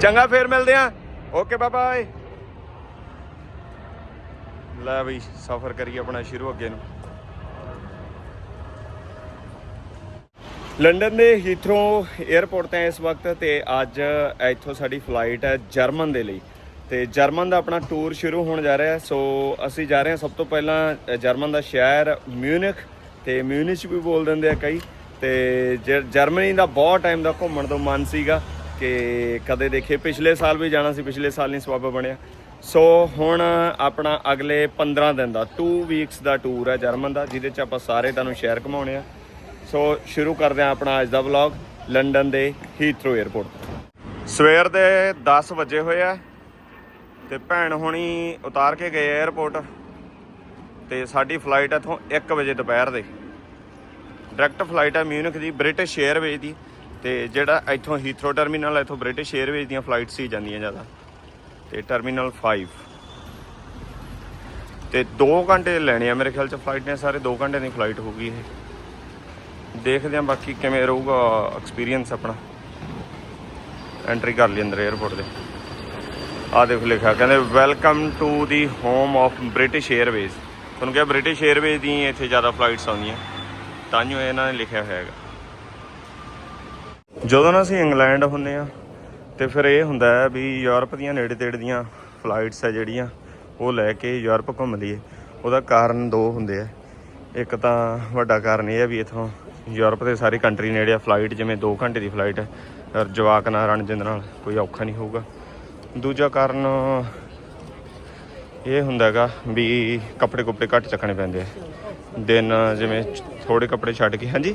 ਚੰਗਾ, ਫੇਰ ਮਿਲਦੇ ਆ ਓਕੇ ਬਾਏ ਬਾਏ ਲੈ ਬਈ, ਸਫ਼ਰ ਕਰੀਏ ਆਪਣਾ ਸ਼ੁਰੂ ਅੱਗੇ ਨੂੰ। ਲੰਡਨ ਦੇ ਹੀਥਰੋ 에ਅਰਪੋਰਟ ਤੇ ਇਸ ਵਕਤ ਤੇ ਅੱਜ ਇੱਥੋਂ ਸਾਡੀ ਫਲਾਈਟ ਹੈ ਜਰਮਨ ਦੇ ਲਈ। ਤੇ ਜਰਮਨ ਦਾ ਆਪਣਾ ਟੂਰ ਸ਼ੁਰੂ ਹੋਣ ਜਾ ਰਿਹਾ ਸੋ ਅਸੀਂ ਜਾ ਰਹੇ ਹਾਂ ਸਭ ਤੋਂ ਪਹਿਲਾਂ ਜਰਮਨ ਦਾ ਸ਼ਹਿਰ ਮਿਊਨਿਖ ਤੇ ਮਿਊਨਿਚ ਵੀ ਬੋਲ ਦਿੰਦੇ ਆ ਕਈ। ਤੇ ਜ- ਜਰਮਨੀ ਦਾ ਬਹੁਤ ਟਾਈਮ ਦਾ ਘੁੰਮਣ ਤੋਂ ਮਨ ਸੀਗਾ। ਕਿ ਕਦੇ ਦੇਖੇ, ਪਿਛਲੇ ਸਾਲ ਵੀ ਜਾਣਾ ਸੀ, ਪਿਛਲੇ ਸਾਲ ਨਹੀਂ ਸਵਾਬਾ ਬਣਿਆ। ਸੋ ਹੁਣ ਆਪਣਾ ਅਗਲੇ 15 ਦਿਨ ਦਾ 2 ਵੀਕਸ ਦਾ ਟੂਰ ਹੈ ਜਰਮਨ ਦਾ, ਜਿਹਦੇ 'ਚ ਆਪਾਂ ਸਾਰੇ ਤੁਹਾਨੂੰ ਸ਼ੇਅਰ ਘਮਾਉਣੇ ਆ। ਸੋ ਸ਼ੁਰੂ ਕਰਦੇ ਆ ਆਪਣਾ ਅੱਜ ਦਾ ਵਲੌਗ ਲੰਡਨ ਦੇ ਹੀਥਰੋ 에ਅਰਪੋਰਟ ਸਵੇਰ ਦੇ 10 ਵਜੇ ਹੋਏ ਆ, ਤੇ ਭੈਣ ਹੁਣੀ ਉਤਾਰ ਕੇ ਗਏ 에ਅਰਪੋਰਟ ਤੇ ਸਾਡੀ ਫਲਾਈਟ ਇਥੋਂ 1 ਵਜੇ ਦੁਪਹਿਰ ਦੇ। ਡਾਇਰੈਕਟ ਫਲਾਈਟ ਹੈ ਮਿਊਨਿਕ ਦੀ ਬ੍ਰਿਟਿਸ਼ 에ਅਰਵੇਜ਼ ਦੀ। ਤੇ ਜਿਹੜਾ ਇੱਥੋਂ ਹੀਥਰੋ ਟਰਮੀਨਲ ਇੱਥੋਂ ਬ੍ਰਿਟਿਸ਼ ਏਅਰਵੇਜ਼ ਦੀਆਂ ਫਲਾਈਟਸ ਹੀ ਜਾਂਦੀਆਂ ਜ਼ਿਆਦਾ। ਤੇ ਟਰਮੀਨਲ 5 ਤੇ 2 ਘੰਟੇ ਲੈਣੇ ਆ ਮੇਰੇ ਖਿਆਲ ਚ ਫਲਾਈਟ ਨੇ, ਸਾਰੇ 2 ਘੰਟੇ ਦੀ ਫਲਾਈਟ ਹੋ ਗਈ ਇਹ। ਦੇਖਦੇ ਆ ਬਾਕੀ ਕਿਵੇਂ ਰਹੂਗਾ ਐਕਸਪੀਰੀਅੰਸ ਆਪਣਾ। ਐਂਟਰੀ ਕਰ ਲਈ ਅੰਦਰ 에ਅਰਪੋਰਟ ਦੇ। ਆ ਦੇਖ ਲਿਖਿਆ, ਕਹਿੰਦੇ welcome to the home of British Airways ਤੁਹਾਨੂੰ ਕਿਹਾ ਬ੍ਰਿਟਿਸ਼ ਏਅਰਵੇਜ਼ ਦੀ ਇੱਥੇ ਜ਼ਿਆਦਾ ਫਲਾਈਟਸ ਆਉਂਦੀਆਂ। ਤਾਂ ਜੋ ਇਹਨਾਂ ਨੇ ਲਿਖਿਆ ਹੋਇਆ ਹੈਗਾ। ਜਦੋਂ ਨਾ ਅਸੀਂ ਇੰਗਲੈਂਡ ਹੁੰਨੇ ਆ ਤੇ ਫਿਰ ਇਹ ਹੁੰਦਾ ਹੈ ਵੀ ਯੂਰਪ ਦੀਆਂ ਨੇੜੇ ਤੇੜੇ ਦੀਆਂ ਫਲਾਈਟਸ ਆ ਜਿਹੜੀਆਂ ਉਹ ਲੈ ਕੇ ਯੂਰਪ ਘੁੰਮ ਲਈਏ। ਉਹਦਾ ਕਾਰਨ ਦੋ ਹੁੰਦੇ ਆ। ਇੱਕ ਤਾਂ ਵੱਡਾ ਕਾਰਨ ਇਹ ਹੈ ਵੀ ਇਥੋਂ ਯੂਰਪ ਦੇ ਸਾਰੀ ਕੰਟਰੀ ਨੇੜੇ ਆ ਫਲਾਈਟ ਜਿਵੇਂ 2 ਘੰਟੇ ਦੀ ਫਲਾਈਟ ਹੈ ਜਵਾਕ ਨਾਲ ਰਣਜਿੰਦ ਨਾਲ ਕੋਈ ਔਖਾ ਨਹੀਂ ਹੋਊਗਾ। ਦੂਜਾ ਕਾਰਨ ਇਹ ਹੁੰਦਾ ਹੈਗਾ ਵੀ ਕੱਪੜੇ ਕੁੱਪੜੇ ਘੱਟ ਚੱਕਣੇ ਪੈਂਦੇ ਆ। ਦਿਨ ਜਿਵੇਂ ਥੋੜੇ ਕੱਪੜੇ ਛੱਡ ਕੇ ਹਾਂਜੀ?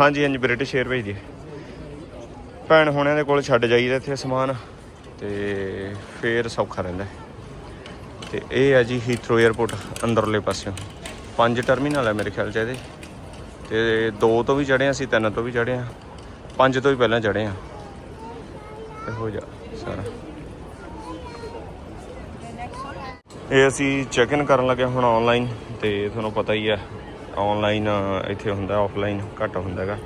ਹਾਂਜੀ ਹਾਂਜੀ ਬ੍ਰਿਟਿਸ਼ 에ਅਰਵੇਜ਼ ਦੀ ਭੈਣ ਹੋਣਿਆਂ ਦੇ ਕੋਲ ਛੱਡ ਜਾਈਦਾ ਇੱਥੇ ਸਮਾਨ ਤੇ ਫੇਰ ਸੌਖਾ ਰਹਿੰਦਾ ਹੈ। ਤੇ ਇਹ ਹੈ ਜੀ ਹੀਥਰੋ 에ਅਰਪੋਰਟ ਅੰਦਰਲੇ ਪਾਸਿਓਂ। ਪੰਜ ਟਰਮੀਨਲ ਹੈ ਮੇਰੇ ਖਿਆਲ ਚ ਇਹਦੇ। ਤੇ ਦੋ ਤੋਂ ਵੀ ਚੜ੍ਹੇ ਹਾਂ ਅਸੀਂ, ਤਿੰਨ ਤੋਂ ਵੀ ਚੜ੍ਹੇ ਹਾਂ ਪੰਜ ਤੋਂ ਵੀ ਪਹਿਲਾਂ ਚੜ੍ਹੇ ਹਾਂ ਤੇ ਹੋ ਜਾ ਸਾਰਾ। ਇਹ ਅਸੀਂ ਚੈੱਕ ਇਨ ਕਰਨ ਲੱਗੇ ਹੁਣ ਆਨਲਾਈਨ ਤੇ ਤੁਹਾਨੂੰ ਪਤਾ ਹੀ ਹੈ ਆਨਲਾਈਨ ਇੱਥੇ ਹੁੰਦਾ ਆਫਲਾਈਨ ਘੱਟ ਹੁੰਦਾ ਹੈਗਾ।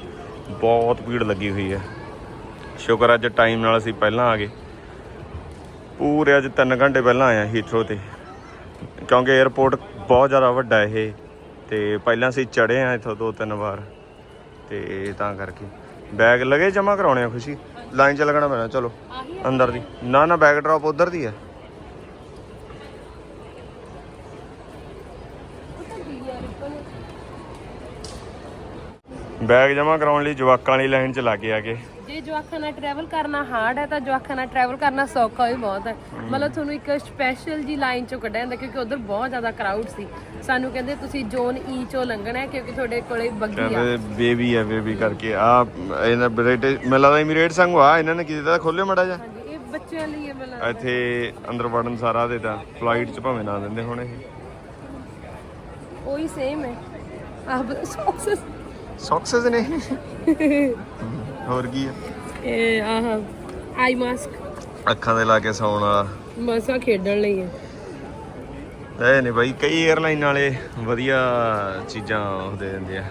ਬਹੁਤ ਭੀੜ ਲੱਗੀ ਹੋਈ ਹੈ ਸ਼ੁਕਰ ਅੱਜ ਟਾਈਮ ਨਾਲ ਅਸੀਂ ਪਹਿਲਾਂ ਆ ਗਏ। ਪੂਰੇ ਅੱਜ 3 ਘੰਟੇ ਪਹਿਲਾਂ ਆਏ ਹਾਂ ਹੀਥਰੋ ਤੇ। ਕਿਉਂਕਿ 에ਅਰਪੋਰਟ ਬਹੁਤ ਜ਼ਿਆਦਾ ਵੱਡਾ ਇਹ। ਤੇ ਪਹਿਲਾਂ ਅਸੀਂ ਚੜ੍ਹੇ ਆ ਇੱਥੋਂ ਦੋ ਤਿੰਨ ਵਾਰ। ਤੇ ਤਾਂ ਕਰਕੇ। ਬੈਗ ਲਗੇ ਜਮਾ ਕਰਾਉਣੇ ਆ ਖੁਸ਼ੀ। ਲਾਈਨ 'ਚ ਲੱਗਣਾ ਪੈਣਾ ਚਲੋ। ਅੰਦਰ ਦੀ। ਨਾ ਨਾ ਬੈਗ ਡ੍ਰੌਪ ਉਧਰ ਦੀ ਹੈ ਬੈਗ ਜਮਾ ਕਰਾਉਣ ਲਈ ਜਵਾਕਾਂ ਵਾਲੀ ਲਾਈਨ 'ਚ ਲੱਗੇ ਆਗੇ ਜੇ ਜਵਾਖਾਂ ਨਾਲ ਟਰੈਵਲ ਕਰਨਾ ਹਾਰਡ ਹੈ ਤਾਂ ਜਵਾਖਾਂ ਨਾਲ ਟਰੈਵਲ ਕਰਨਾ ਸੌਖਾ ਵੀ ਬਹੁਤ ਹੈ। ਮਤਲਬ ਤੁਹਾਨੂੰ ਇੱਕ ਸਪੈਸ਼ਲ ਜੀ ਲਾਈਨ ਚੋਂ ਕੱਢਿਆ ਜਾਂਦਾ ਕਿਉਂਕਿ ਉਧਰ ਬਹੁਤ ਜ਼ਿਆਦਾ ਕਰਾਊਡ ਸੀ। ਸਾਨੂੰ ਕਹਿੰਦੇ ਤੁਸੀਂ ਜ਼ੋਨ ਈ ਚੋਂ ਲੰਘਣਾ ਹੈ ਕਿਉਂਕਿ ਤੁਹਾਡੇ ਕੋਲੇ ਬੱਗੀ ਆ। ਬੇਬੀ ਹੈ ਬੇਬੀ ਕਰਕੇ। ਆ ਇਹਨਾਂ ਬ੍ਰਿਟਿਸ਼ ਮੈਨੂੰ ਲੱਗਦਾ ਇਮੀਰੇਟ ਸੰਗ ਆ ਇਹਨਾਂ ਨੇ ਕੀ ਦਿੱਤਾ? ਖੋਲਿਓ ਮੜਾ ਜਾ ਹਾਂਜੀ ਇਹ ਬੱਚਿਆਂ ਲਈ ਹੈ ਮੈਨੂੰ। ਇੱਥੇ ਅੰਦਰ ਵੜਨ ਸਾਰਾ ਦੇਤਾ। ਫਲਾਈਟ 'ਚ ਭਾਵੇਂ ਨਾ ਦਿੰਦੇ ਹੁਣ। ਇਹ ਉਹੀ ਸੇਮ ਹੈ। ਆਹ ਸੌਕਸ ਸੌਕਸਸ ਨੇ। ਹੋਰ ਕੀ ਆ? ਇਹ ਆਹ ਆਈ ਮਾਸਕ। ਅੱਖਾਂ ਦੇ ਲਾ ਕੇ ਸੌਣ ਵਾਲਾ। ਮਸਾ ਖੇਡਣ ਲਈ ਹੈ ਇਹ ਨੇ ਬਾਈ ਕਈ 에ਅਰਲਾਈਨ ਵਾਲੇ ਵਧੀਆ ਚੀਜ਼ਾਂ ਉਹ ਦੇ ਦਿੰਦੇ ਆ।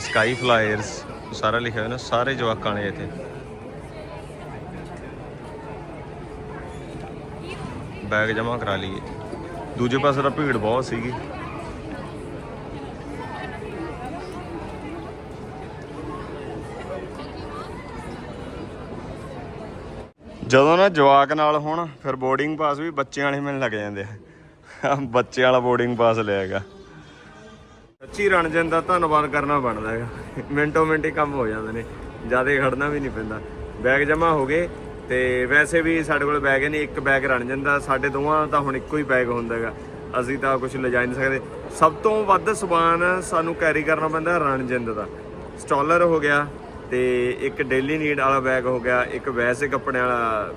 ਸਕਾਈ ਫਲਾਇਰਸ ਸਾਰਾ ਲਿਖਿਆ ਹੋਇਆ ਨਾ ਸਾਰੇ ਜਵਾਕਾਂ ਵਾਲੇ ਇੱਥੇ। ਬੈਗ ਜਮ੍ਹਾਂ ਕਰਾ ਲਈਏ। ਦੂਜੇ ਪਾਸੇ ਤਾਂ ਭੀੜ ਬਹੁਤ ਸੀਗੀ। ਜਦੋਂ ਨਾ ਜਵਾਕ ਨਾਲ ਹੋਣ ਫਿਰ ਬੋਰਡਿੰਗ ਪਾਸ ਵੀ ਬੱਚਿਆਂ ਵਾਲੇ ਮਿਲਣ ਲੱਗ ਜਾਂਦੇ ਆ। ਬੱਚੇ ਵਾਲਾ ਬੋਰਡਿੰਗ ਪਾਸ ਲਿਆਗਾ ਸੱਚੀ ਰਣਜਨ ਦਾ ਧੰਨਵਾਦ ਕਰਨਾ ਬਣਦਾ ਹੈਗਾ। ਮਿੰਟੋ ਮਿੰਟ ਹੀ ਕੰਮ ਹੋ ਜਾਂਦੇ ਨੇ। ਜ਼ਿਆਦਾ ਖੜਨਾ ਵੀ ਨਹੀਂ ਪੈਂਦਾ। ਬੈਗ ਜਮਾ ਹੋ ਗਏ ਤੇ ਵੈਸੇ ਵੀ ਸਾਡੇ ਕੋਲ ਬੈਗ ਨਹੀਂ, ਇੱਕ ਬੈਗ ਰਣਜਨ ਦਾ, ਸਾਡੇ ਦੋਵਾਂ ਦਾ ਹੁਣ ਇੱਕੋ ਹੀ ਬੈਗ ਹੁੰਦਾ ਹੈਗਾ। ਅਸੀਂ ਤਾਂ ਕੁਝ ਲਿਜਾ ਨਹੀਂ ਸਕਦੇ। ਸਭ ਤੋਂ ਵੱਧ ਸਮਾਨ ਸਾਨੂੰ ਕੈਰੀ ਕਰਨਾ ਪੈਂਦਾ ਰਣਜਿੰਦ ਦਾ। ਸਟਾਲਰ ਹੋ ਗਿਆ ਤੇ ਇੱਕ ਡੇਲੀ ਨੀਡ ਵਾਲਾ ਬੈਗ ਹੋ ਗਿਆ ਇੱਕ ਵੈਸੇ ਕੱਪੜੇ ਵਾਲਾ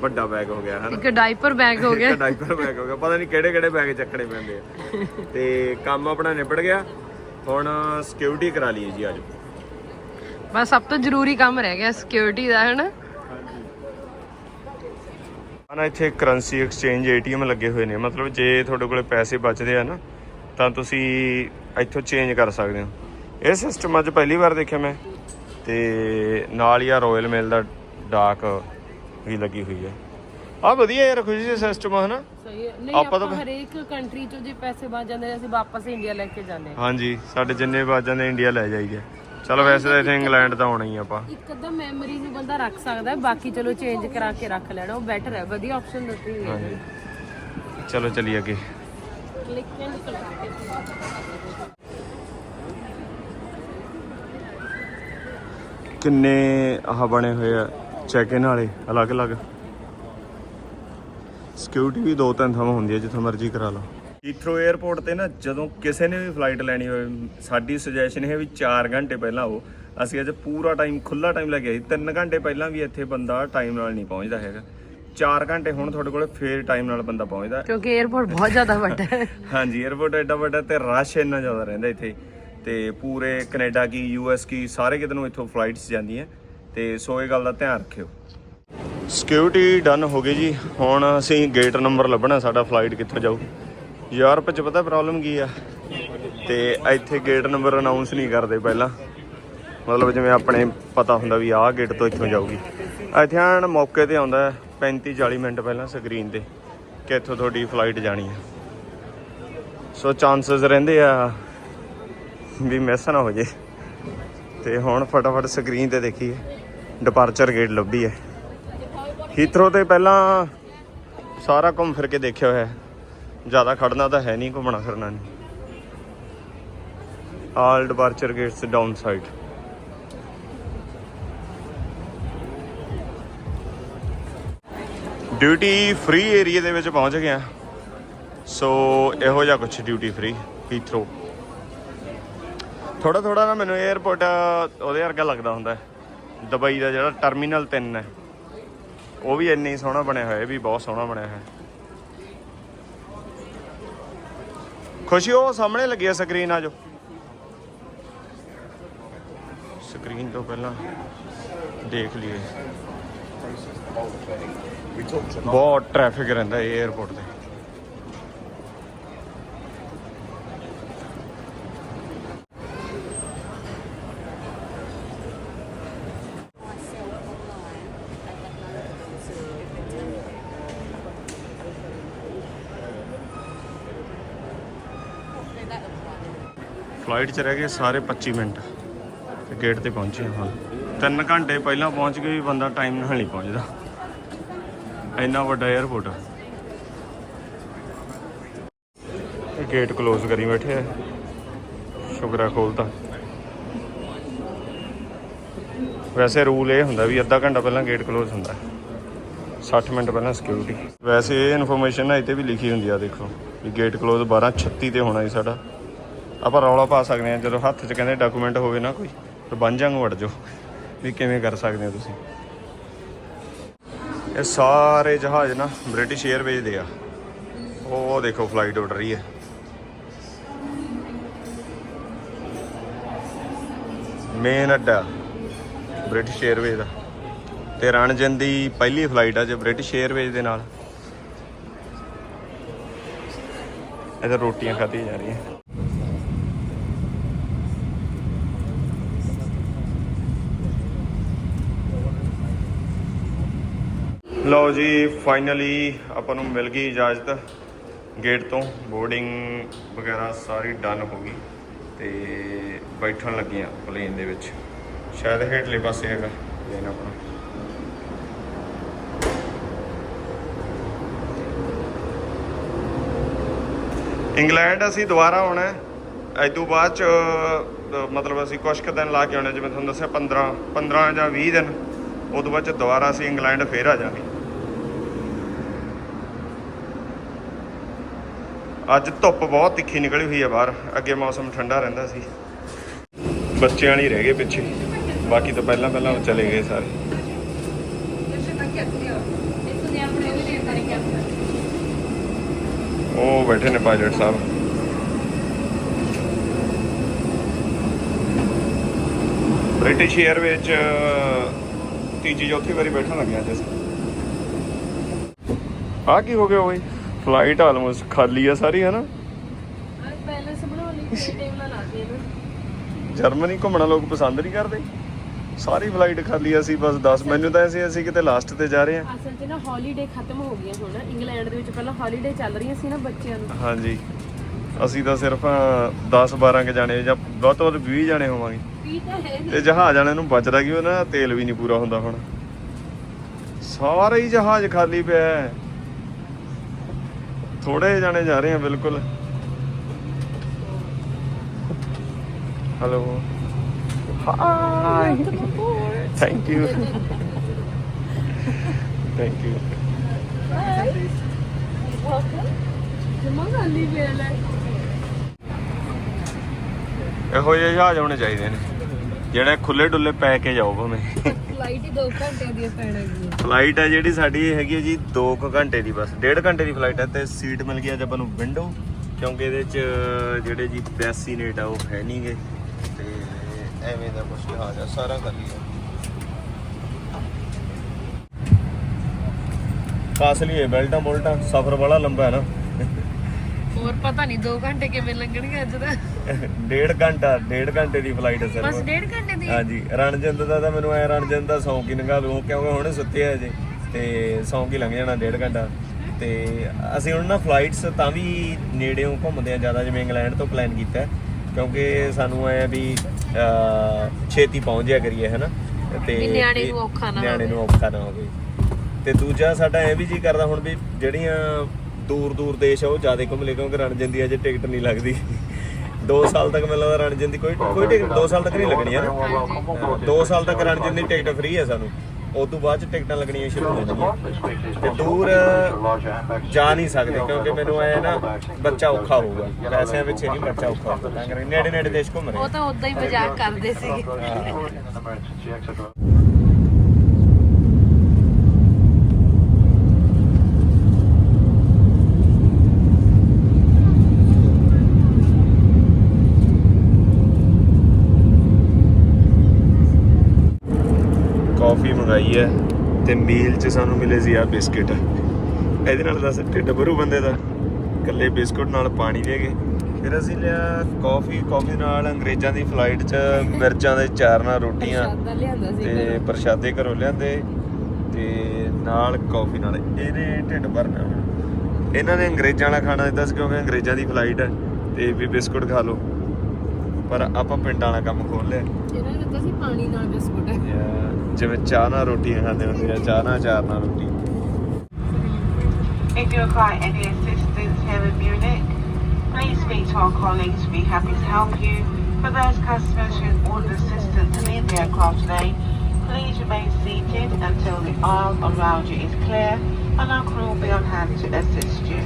ਵੱਡਾ ਬੈਗ ਹੋ ਗਿਆ ਹਨਾ? ਇੱਕ ਡਾਈਪਰ ਬੈਗ ਹੋ ਗਿਆ। ਇੱਕ ਡਾਈਪਰ ਬੈਗ ਹੋ ਗਿਆ। ਪਤਾ ਨਹੀਂ ਕਿਹੜੇ ਕਿਹੜੇ ਬੈਗ ਚੱਕਣੇ ਪੈਂਦੇ ਆ। ਤੇ ਕੰਮ ਆਪਣਾ ਨਿਬੜ ਗਿਆ। ਹੁਣ ਸਿਕਿਉਰਿਟੀ ਕਰਾ ਲਈਏ ਜੀ ਅੱਜ। ਬਸ ਸਭ ਤੋਂ ਜ਼ਰੂਰੀ ਕੰਮ ਰਹਿ ਗਿਆ ਸਿਕਿਉਰਿਟੀ ਦਾ ਹੈ ਨਾ ਨਾ ਇੱਥੇ ਕਰੰਸੀ ਐਕਸਚੇਂਜ ਏਟੀਐਮ ਲੱਗੇ ਹੋਏ ਨੇ। ਮਤਲਬ ਜੇ ਤੁਹਾਡੇ ਕੋਲੇ ਪੈਸੇ ਬਚਦੇ ਆ ਨਾ ਤਾਂ ਤੁਸੀਂ ਇੱਥੋਂ ਚੇਂਜ ਕਰ ਸਕਦੇ ਹੋ। ਇਹ ਸਿਸਟਮ ਅੱਜ ਪਹਿਲੀ ਵਾਰ ਦੇਖਿਆ ਮੈਂ। ਤੇ ਨਾਲ ਹੀ ਆ ਰਾਇਲ ਮੇਲ ਦਾ ਡਾਕ ਵੀ ਲੱਗੀ ਹੋਈ ਹੈ ਆ ਵਧੀਆ ਯਾਰ ਖੁਸ਼ੀ ਦਾ ਸਿਸਟਮ ਸਹੀ ਹੈ। ਨਹੀਂ ਆਪਾਂ ਆਪਾਂ ਤਾਂ- ਹਰੇਕ ਕੰਟਰੀ ਚੋਂ ਜੇ ਪੈਸੇ ਬਚ ਜਾਂਦੇ ਨੇ, ਅਸੀਂ ਵਾਪਸ ਇੰਡੀਆ ਲੈ ਕੇ ਜਾਂਦੇ ਹਾਂ। ਹਾਂਜੀ ਸਾਡੇ ਜਿੰਨੇ ਬਾਜਾਂ ਦੇ ਇੰਡੀਆ ਲੈ ਜਾਈਏ। ਚਲੋ ਵੈਸੇ ਤਾਂ ਇੱਥੇ ਇੰਗਲੈਂਡ ਤਾਂ ਆਉਣਾ ਹੀ ਆਪਾਂ। ਇੱਕ ਅੱਧਾ ਮੈਮਰੀ ਨੂੰ ਬੰਦਾ ਰੱਖ ਸਕਦਾ ਹੈ ਬਾਕੀ ਚਲੋ ਚੇਂਜ ਕਰਾ ਕੇ ਰੱਖ ਲੈਣਾ ਉਹ ਬੈਟਰ ਹੈ ਵਧੀਆ ਆਪਸ਼ਨ ਦਿੱਤੀ ਹੋਈ ਹੈ। ਚਲੋ ਚਲੀ ਅੱਗੇ। ਕਲਿੱਕ ਐਂਡ ਕਲਿੱਕ ਕਿੰਨੇ ਆਹ ਬਣੇ ਹੋਏ ਆ ਚੈੱਕ ਇਨ ਵਾਲੇ? ਅਲੱਗ-ਅਲੱਗ। ਸਿਕਿਉਰਿਟੀ ਵੀ ਦੋ ਤਿੰਨ ਥਾਵਾਂ ਹੁੰਦੀ ਹੈ ਜਿੱਥੇ ਮਰਜ਼ੀ ਕਰਾ ਲਓ। ਹੀਥਰੋ 에ਅਰਪੋਰਟ ਤੇ ਨਾ ਜਦੋਂ ਕਿਸੇ ਨੇ ਵੀ ਫਲਾਈਟ ਲੈਣੀ ਹੋਵੇ ਸਾਡੀ ਸੁਜੈਸ਼ਨ ਹੈ ਵੀ 4 ਘੰਟੇ ਪਹਿਲਾਂ ਆਓ। ਅਸੀਂ ਅੱਜ ਪੂਰਾ ਟਾਈਮ ਖੁੱਲਾ ਟਾਈਮ ਲੱਗਿਆ ਸੀ। 3 ਘੰਟੇ ਪਹਿਲਾਂ ਵੀ ਇੱਥੇ ਬੰਦਾ ਟਾਈਮ ਨਾਲ ਨਹੀਂ ਪਹੁੰਚਦਾ ਹੈਗਾ। 4 ਘੰਟੇ ਹੁਣ ਤੁਹਾਡੇ ਕੋਲ ਫੇਰ ਟਾਈਮ ਨਾਲ ਬੰਦਾ ਪਹੁੰਚਦਾ। ਕਿਉਂਕਿ 에ਅਰਪੋਰਟ ਬਹੁਤ ਜ਼ਿਆਦਾ ਵੱਡਾ ਹੈ। ਹਾਂਜੀ 에ਅਰਪੋਰਟ ਐਡਾ ਵੱਡਾ ਤੇ ਰਸ਼ ਇੰਨਾ ਜ਼ਿਆਦਾ ਰਹਿੰਦਾ ਇੱਥੇ। ਤੇ ਪੂਰੇ ਕੈਨੇਡਾ ਕੀ ਯੂਐਸ ਕੀ, ਸਾਰੇ ਕਿਤੇ ਨੂੰ ਇੱਥੋਂ ਫਲਾਈਟਸ ਜਾਂਦੀਆਂ। ਤੇ ਸੋ ਇਹ ਗੱਲ ਦਾ ਧਿਆਨ ਰੱਖਿਓ। ਸਿਕਿਉਰਿਟੀ ਡਨ ਹੋ ਗਈ ਜੀ। ਹੁਣ ਅਸੀਂ ਗੇਟ ਨੰਬਰ ਲੱਭਣਾ, ਸਾਡਾ ਫਲਾਈਟ ਕਿੱਥੇ ਜਾਊ। ਯੂਰਪ ਚ ਪਤਾ ਪ੍ਰੋਬਲਮ ਕੀ ਆ? ਤੇ ਇੱਥੇ ਗੇਟ ਨੰਬਰ ਅਨਾਉਂਸ ਨਹੀਂ ਕਰਦੇ ਪਹਿਲਾਂ। ਮਤਲਬ ਜਿਵੇਂ ਆਪਣੇ ਪਤਾ ਹੁੰਦਾ ਵੀ ਆਹ ਗੇਟ ਤੋਂ ਇੱਥੋਂ ਜਾਊਗੀ। ਇੱਥੇ ਆਣ ਮੌਕੇ ਤੇ ਆਉਂਦਾ 35 40 ਮਿੰਟ ਪਹਿਲਾਂ ਸਕਰੀਨ ਤੇ, ਕਿ ਇੱਥੋਂ ਤੁਹਾਡੀ ਫਲਾਈਟ ਜਾਣੀ ਹੈ ਸੋ ਚਾਂਸਸ ਰਹਿੰਦੇ ਆ ਵੀ ਮਿਸ ਨਾ ਹੋ ਜੇ। ਤੇ ਹੁਣ ਫਟਾਫਟ ਸਕਰੀਨ ਤੇ ਦੇਖੀਏ। ਡਿਪਾਰਚਰ ਗੇਟ ਲੱਭੀ ਹੈ। ਹੀਥਰੋ ਤੇ ਪਹਿਲਾਂ ਸਾਰਾ ਘੁੰਮ ਫਿਰ ਕੇ ਦੇਖਿਆ ਹੋਇਆ ਹੈ। ਜ਼ਿਆਦਾ ਖੜਨਾ ਤਾਂ ਹੈ ਨਹੀਂ, ਘੁੰਮਣਾ ਫਿਰਨਾ ਨਹੀਂ। All departure gates down side duty free area ਦੇ ਵਿੱਚ ਪਹੁੰਚ ਗਿਆ। ਸੋ ਇਹੋ ਜਿਹਾ ਕੁਝ ਡਿਊਟੀ ਫ੍ਰੀ ਹੀਥਰੋ ਥੋੜਾ ਥੋੜਾ ਨਾ ਮੈਨੂੰ 에어ਪੋਰਟ ਉਹਦੇ ਵਰਗਾ ਲੱਗਦਾ ਹੁੰਦਾ। ਦੁਬਈ ਦਾ ਜਿਹੜਾ ਟਰਮੀਨਲ 3 ਹੈ। ਉਹ ਵੀ ਇੰਨੀ ਸੋਹਣਾ ਬਣਿਆ ਹੋਇਆ ਵੀ ਬਹੁਤ ਸੋਹਣਾ ਬਣਿਆ ਹੋਇਆ। ਖੁਸ਼ੀ, ਉਹ ਸਾਹਮਣੇ ਲੱਗੀ ਆ ਸਕਰੀਨ ਆ ਜੋ ਸਕਰੀਨ ਤੋਂ ਪਹਿਲਾਂ ਦੇਖ ਲਈਏ। ਬਹੁਤ ਟ੍ਰੈਫਿਕ ਰਹਿੰਦਾ 에어ਪੋਰਟ ਤੇ। ਫਲਾਈਟ 'ਚ ਰਹਿ ਗਏ ਸਾਰੇ 25 ਮਿੰਟ। ਤੇ ਗੇਟ ਤੇ ਪਹੁੰਚੇ ਹਾਂ। 3 ਘੰਟੇ ਪਹਿਲਾਂ ਪਹੁੰਚ ਗਏ ਵੀ ਬੰਦਾ ਟਾਈਮ ਨਾਲ ਨਹੀਂ ਪਹੁੰਚਦਾ। ਇੰਨਾ ਵੱਡਾ 에어ਪੋਰਟ ਇਹ ਗੇਟ ਕਲੋਜ਼ ਕਰੀ ਬੈਠੇ ਆ। ਸ਼ੁਕਰ ਖੋਲਤਾ। ਵੈਸੇ ਰੂਲ ਇਹ ਹੁੰਦਾ ਵੀ ਅੱਧਾ ਘੰਟਾ ਪਹਿਲਾਂ ਗੇਟ ਕਲੋਜ਼ ਹੁੰਦਾ। 60 ਮਿੰਟ ਪਹਿਲਾਂ ਸਿਕਿਉਰਿਟੀ ਵੈਸੇ ਇਹ ਇਨਫੋਰਮੇਸ਼ਨ ਨਾ ਇੱਥੇ ਵੀ ਲਿਖੀ ਹੁੰਦੀ ਆ, ਦੇਖੋ। ਵੀ ਗੇਟ ਕਲੋਜ਼ 12:36 ਤੇ ਹੋਣਾ ਜੀ ਸਾਡਾ। ਆਪਾਂ ਰੌਲਾ ਪਾ ਸਕਦੇ ਆ ਜਦੋਂ ਹੱਥ 'ਚ ਕਹਿੰਦੇ ਡਾਕੂਮੈਂਟ ਹੋਵੇ ਨਾ ਕੋਈ, ਤਾਂ ਬਾਂਝਾਂ ਨੂੰ ਵੜ ਜਾਓ ਵੀ ਕਿਵੇਂ ਕਰ ਸਕਦੇ ਹੋ ਤੁਸੀਂ। ਇਹ ਸਾਰੇ ਜਹਾਜ਼ ਨਾ ਬ੍ਰਿਟਿਸ਼ 에ਅਰਵੇਜ਼ ਦੇ ਆ। ਉਹ ਦੇਖੋ ਫਲਾਈਟ ਉੱਡ ਰਹੀ ਹੈ। ਮੇਨ ਅੱਡਾ ਬ੍ਰਿਟਿਸ਼ 에ਅਰਵੇਜ਼ ਦਾ। ਤੇ ਰਣਜਨ ਦੀ ਪਹਿਲੀ ਫਲਾਈਟ ਆ ਜੇ ਬ੍ਰਿਟਿਸ਼ 에ਅਰਵੇਜ਼ ਦੇ ਨਾਲ। ਇਹਦਾ ਰੋਟੀਆਂ ਖਾਧੀਆਂ ਜਾ ਰਹੀਆਂ। ਲਓ ਜੀ ਫਾਈਨਲੀ ਆਪਾਂ ਨੂੰ ਮਿਲ ਗਈ ਇਜਾਜ਼ਤ। ਗੇਟ ਤੋਂ ਬੋਰਡਿੰਗ ਵਗੈਰਾ ਸਾਰੀ ਡਨ ਹੋ ਗਈ ਤੇ ਬੈਠਣ ਲੱਗੀਆਂ ਪਲੇਨ ਦੇ ਵਿੱਚ। ਸ਼ਾਇਦ ਹੇਠਲੇ ਪਾਸੇ ਹੈਗਾ ਪਲੇਨ ਆਪਣਾ। ਇੰਗਲੈਂਡ ਅਸੀਂ ਦੁਬਾਰਾ ਆਉਣਾ ਹੈ। ਅੱਜ ਤੋਂ ਬਾਅਦ ਚ ਮਤਲਬ ਅਸੀਂ ਕੁਝ ਕੁ ਦਿਨ ਲਾ ਕੇ ਆਉਣੇ ਜਿਵੇਂ ਤੁਹਾਨੂੰ ਦੱਸਿਆ 15 15 ਜਾਂ 20 ਦਿਨ। ਉਹ ਤੋਂ ਬਾਅਦ ਚ ਦੁਬਾਰਾ ਅਸੀਂ ਇੰਗਲੈਂਡ ਫੇਰ ਆ ਜਾਵਾਂਗੇ। ਅੱਜ ਧੁੱਪ ਬਹੁਤ ਤਿੱਖੀ ਨਿਕਲੀ ਹੋਈ ਹੈ ਬਾਹਰ। ਅੱਗੇ ਮੌਸਮ ਠੰਡਾ ਰਹਿੰਦਾ ਸੀ। ਬੱਚਿਆਂ ਵਾਲੀ ਰਹਿ ਗਏ ਪਿੱਛੇ। ਬਾਕੀ ਤਾਂ ਪਹਿਲਾਂ ਪਹਿਲਾਂ ਚਲੇ ਗਏ ਸਾਰੇ। ਉਹ ਬੈਠੇ ਨੇ ਪਾਇਲਟ ਸਾਹਿਬ। ਬ੍ਰਿਟਿਸ਼ 에ਅਰਵੇਜ਼ ਤੀਜੀ ਚੌਥੀ ਵਾਰੀ ਬੈਠਣ ਲੱਗਿਆ ਅੱਜ ਅਸੀਂ। ਆ ਕੀ ਹੋ ਗਿਆ ਓਏ? ਫਲਾਈਟ ਆਲਮੋਸਟ ਖਾਲੀ ਆ ਸਾਰੀ ਹੈ ਨਾ ਪੈਲਸ ਬਣਾਉਣ ਲਈ ਟਾਈਮ ਲਾ ਲਾਦੇ ਇਹਨੂੰ। ਜਰਮਨੀ ਘੁੰਮਣਾ ਲੋਕ ਪਸੰਦ ਨਹੀਂ ਕਰਦੇ। ਸਾਰੀ ਫਲਾਈਟ ਖਾਲੀ ਅਸੀਂ ਬਸ 10 ਮੈਨੂੰ ਤਾਂ ਅਸੀਂ ਅਸੀਂ ਕਿਤੇ ਲਾਸਟ ਤੇ ਜਾ ਰਹੇ ਹਾਂ। ਅਸਲ 'ਚ ਨਾ ਹੌਲੀਡੇ ਖਤਮ ਹੋ ਗਈਆਂ ਹੁਣ ਇੰਗਲੈਂਡ ਦੇ ਵਿੱਚ ਪਹਿਲਾਂ ਹੌਲੀਡੇ ਚੱਲ ਰਹੀਆਂ ਸੀ ਨਾ ਬੱਚਿਆਂ ਨੂੰ। ਹਾਂਜੀ। ਅਸੀਂ ਤਾਂ ਸਿਰਫ 10 12 ਕੇ ਜਾਣੇ ਜਾਂ ਵੱਧ ਤੋਂ ਵੱਧ 20 ਜਾਣੇ ਹੋਵਾਂਗੇ। ਤਾਂ ਹੈ ਤੇ ਜਹਾਜ਼ ਵਾਲਿਆਂ ਨੂੰ ਬਚਦਾ ਕਿ ਉਹਨਾਂ ਦਾ ਤੇਲ ਵੀ ਨਹੀਂ ਪੂਰਾ ਹੁੰਦਾ ਹੁਣ। ਸਾਰਾ ਹੀ ਜਹਾਜ਼ ਖਾਲੀ ਪਿਆ। ਹੈ ਥੋੜੇ ਜਾਣੇ ਜਾ ਰਹੇ ਆ ਬਿਲਕੁਲ। Hello hi thank you thank you ਜਮਾ ਇਹੋ ਜਿਹੇ ਜਹਾਜ਼ ਹੋਣੇ ਚਾਹੀਦੇ ਨੇ ਜਿਹੜੇ ਖੁੱਲੇ ਡੁੱਲੇ ਪੈ ਕੇ ਜਾਓ ਭਾਵੇਂ। ਫਲਾਈਟ ਹੀ 2 ਘੰਟੇ ਦੀ ਪੈਣਾ ਗਈ ਫਲਾਈਟ ਹੈ ਜਿਹੜੀ ਸਾਡੀ ਇਹ ਹੈਗੀ ਹੈ ਜੀ 2 ਘੰਟੇ ਦੀ ਬਸ 1.5 ਘੰਟੇ ਦੀ ਫਲਾਈਟ ਹੈ ਤੇ ਸੀਟ ਮਿਲ ਗਈ ਅੱਜ ਆਪਾਂ ਨੂੰ ਵਿੰਡੋ ਕਿਉਂਕਿ ਇਹਦੇ ਚ ਜਿਹੜੇ ਜੀ ਬੈਸੀਨੇਟ ਆ ਉਹ ਹੈ ਨਹੀਂਗੇ। ਤੇ ਐਵੇਂ ਦਾ ਕੁਝ ਜਹਾਜ਼ ਆ, ਸਾਰਾ ਖਾਲੀ ਆ ਖਾਸ ਲਈ ਬੈਲਟਾਂ ਬੋਲਟਾਂ, ਸਫ਼ਰ ਬੜਾ ਲੰਬਾ ਹੈ ਨਾ। ਹੋਰ ਪਤਾ ਨਹੀਂ 2 ਘੰਟੇ ਕਿਵੇਂ ਲੱਗਣਗੇ ਅੱਜ ਦਾ ਡੇਢ ਘੰਟਾ ਡੇਢ ਘੰਟੇ ਦੀ ਫਲਾਈਟ ਹੈ ਬਸ ਸਰ 1.5 ਘੰਟੇ ਦੀ? ਹਾਂਜੀ ਰਣਜਿੰਦ ਦਾ ਤਾਂ ਮੈਨੂੰ ਐ ਰਣਜਿੰਦ ਦਾ ਸੌਂਕ ਹੀ ਨਗਾ ਲੂ ਕਿਉਂਕਿ ਹੁਣੇ ਸੁੱਤੇ ਆ ਜੇ ਤੇ ਸੌਂਕ ਹੀ ਲੰਘ ਜਾਣਾ ਡੇਢ ਘੰਟਾ। ਤੇ ਅਸੀਂ ਹੁਣ ਨਾ ਫਲਾਈਟਸ ਤਾਂ ਵੀ ਨੇੜਿਓਂ ਘੁੰਮਦੇ ਆ ਜ਼ਿਆਦਾ ਜਿਵੇਂ ਇੰਗਲੈਂਡ ਤੋਂ ਪਲਾਨ ਕੀਤਾ ਕਿਉਂਕਿ ਸਾਨੂੰ ਐ ਵੀ ਛੇਤੀ ਪਹੁੰਚ ਜਾਇਆ ਕਰੀਏ ਹਨਾ? ਤੇ ਵੀ ਨਿਆਣੇ ਨੂੰ ਔਖਾ ਨਾ ਨਿਆਣੇ ਨੂੰ ਔਖਾ ਨਾ ਹੋਵੇ। ਤੇ ਦੂਜਾ ਸਾਡਾ ਇਹ ਵੀ ਜੀ ਕਰਦਾ ਹੁਣ ਵੀ ਜਿਹੜੀਆਂ ਦੂਰ ਦੂਰ ਦੇਸ਼ ਆ ਉਹ ਜ਼ਿਆਦਾ ਘੁੰਮ ਲਏ ਕਿਉਂਕਿ ਰਣਜਿੰਦ ਦੀ ਅਜੇ ਟਿਕਟ ਨਹੀਂ ਲੱਗਦੀ। 2 ਸਾਲ ਤੱਕ ਮੈਨੂੰ ਲੱਗਦਾ ਰਣਜਿੰਦ ਦੀ ਕੋਈ ਕੋਈ ਟਿਕਟ 2 ਸਾਲ ਤੱਕ ਨਹੀਂ ਲੱਗਣੀ ਹੈ ਨਾ 2 ਸਾਲ ਤੱਕ ਰਣਜਿੰਦ ਦੀ ਟਿਕਟ ਫ੍ਰੀ ਹੈ ਸਾਨੂੰ। ਉਸ ਤੋਂ ਬਾਅਦ ਚ ਟਿਕਟਾਂ ਲੱਗਣੀਆਂ ਸ਼ੁਰੂ ਹੋ ਜਾਣਗੀਆਂ ਤੇ ਦੂਰ ਜਾ ਨਹੀਂ ਸਕਦੇ ਕਿਉਂਕਿ ਮੈਨੂੰ ਐ ਨਾ ਬੱਚਾ ਔਖਾ ਹੋਊਗਾ। ਪੈਸਿਆਂ ਵਿੱਚ ਨਹੀਂ ਬੱਚਾ ਔਖਾ ਹੋਊਗਾ ਨੇੜੇ ਨੇੜੇ ਦੇਸ਼ ਘੁੰਮ ਰਹੇ ਉਹ ਤਾਂ ਉਦਾਂ ਹੀ ਮਜ਼ਾਕ ਕਰਦੇ ਸੀਗੇ। ਮੰਗਾਈ ਹੈ ਤੇ ਮੀਲ 'ਚ ਸਾਨੂੰ ਮਿਲੇ ਸੀ ਆ ਬਿਸਕਿਟ। ਇਹਦੇ ਨਾਲ ਦੱਸ ਢਿੱਡ ਭਰੂ ਬੰਦੇ ਦਾ। ਇਕੱਲੇ ਬਿਸਕੁਟ ਨਾਲ ਪਾਣੀ ਦੇ ਗਏ। ਫਿਰ ਅਸੀਂ ਲਿਆ ਕਾਫੀ ਕਾਫੀ ਨਾਲ ਅੰਗਰੇਜ਼ਾਂ ਦੀ ਫਲਾਈਟ 'ਚ ਮਿਰਚਾਂ ਦੇ ਚਾਰ ਨਾਲ ਰੋਟੀਆਂ ਤੇ ਪ੍ਰਸ਼ਾਦੇ ਘਰੋਂ ਲਿਆਂਦੇ ਤੇ ਨਾਲ ਕਾਫੀ ਨਾਲ। ਇਹਨੇ ਢਿੱਡ ਭਰਨਾ ਇਹਨਾਂ ਨੇ ਅੰਗਰੇਜ਼ਾਂ ਵਾਲਾ ਖਾਣਾ ਦਿੱਤਾ ਸੀ ਕਿਉਂਕਿ ਅੰਗਰੇਜ਼ਾਂ ਦੀ ਫਲਾਈਟ ਹੈ ਤੇ ਵੀ ਬਿਸਕੁਟ ਖਾ ਲਓ। ਪਰ ਆਪਾਂ ਪਿੰਡਾਂ ਵਾਲਾ ਕੰਮ ਖੋਲ ਲਿਆ। ਇਹਨਾਂ ਨੇ ਦਿੱਤਾ ਸੀ ਪਾਣੀ ਨਾਲ biscuit. ਜਿਵੇਂ ਚਾਹ ਨਾਲ ਰੋਟੀਆਂ ਖਾਂਦੇ ਹੁੰਦੇ ਆ ਚਾਹ ਨਾਲ ਚਾਰ ਨਾਲ ਰੋਟੀ If you require any assistance here in Munich, please speak to our colleagues. We'll be happy to help you. For those customers who ordered assistance to leave the aircraft today, please remain seated until the aisle around you is clear and our crew will be on hand to assist you.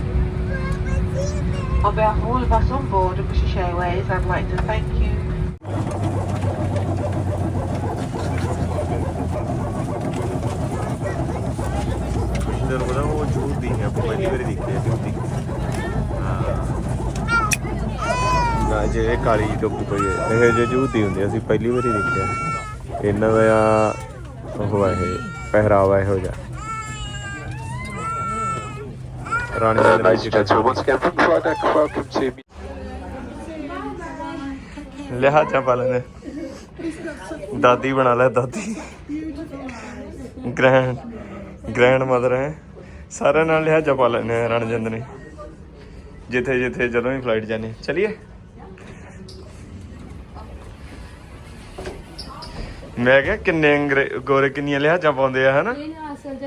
On behalf of all of us on board of British Airways, I'd like to thank you ਜਦੋਂ ਪਤਾ ਉਹ ਜੂਤ ਦੀ ਹੈ ਆਪਾਂ ਪਹਿਲੀ ਵਾਰੀ ਦੇਖੀ ਹੈ ਜੂਤ ਦੀ ਨਾ ਜੇ ਇਹ ਕਾਲੀ ਟੋਪੀ ਪਈ ਹੈ ਇਹ ਜੇ ਜੂਤ ਦੀ ਹੁੰਦੀ ਅਸੀਂ ਪਹਿਲੀ ਵਾਰੀ ਦੇਖਿਆ ਇਹਨਾਂ ਦਾ ਉਹ ਹੈ ਪਹਿਰਾਵਾ ਇਹੋ ਜਿਹਾ। ਰਾਣੀ ਦੇ Uh, ladies and gentlemen, once again from Friday, welcome to ਲਿਹਾਜ਼ਾ ਪਾ ਲੈਂਦੇ। ਦਾਦੀ ਬਣਾ ਲੈ ਦਾਦੀ। ਗ੍ਰੈਂਡ ਗ੍ਰੈਂਡ ਮਦਰ ਹੈ। ਸਾਰਿਆਂ ਨਾਲ ਲਿਹਾਜ਼ਾ ਪਾ ਲੈਂਦੇ ਆ ਰਣਜਿੰਦ ਨੇ ਜਿੱਥੇ ਜਿੱਥੇ ਜਦੋਂ ਵੀ ਫਲਾਈਟ ਜਾਣੀ ਚਲਿਏ। ਮੈਂ ਕਿਹਾ ਕਿੰਨੇ ਅੰਗਰੇ ਗੋਰੇ ਕਿੰਨੀਆਂ ਲਿਹਾਜ਼ਾਂ ਪਾਉਂਦੇ ਆ ਹਨਾ? ਅਸਲ ਚ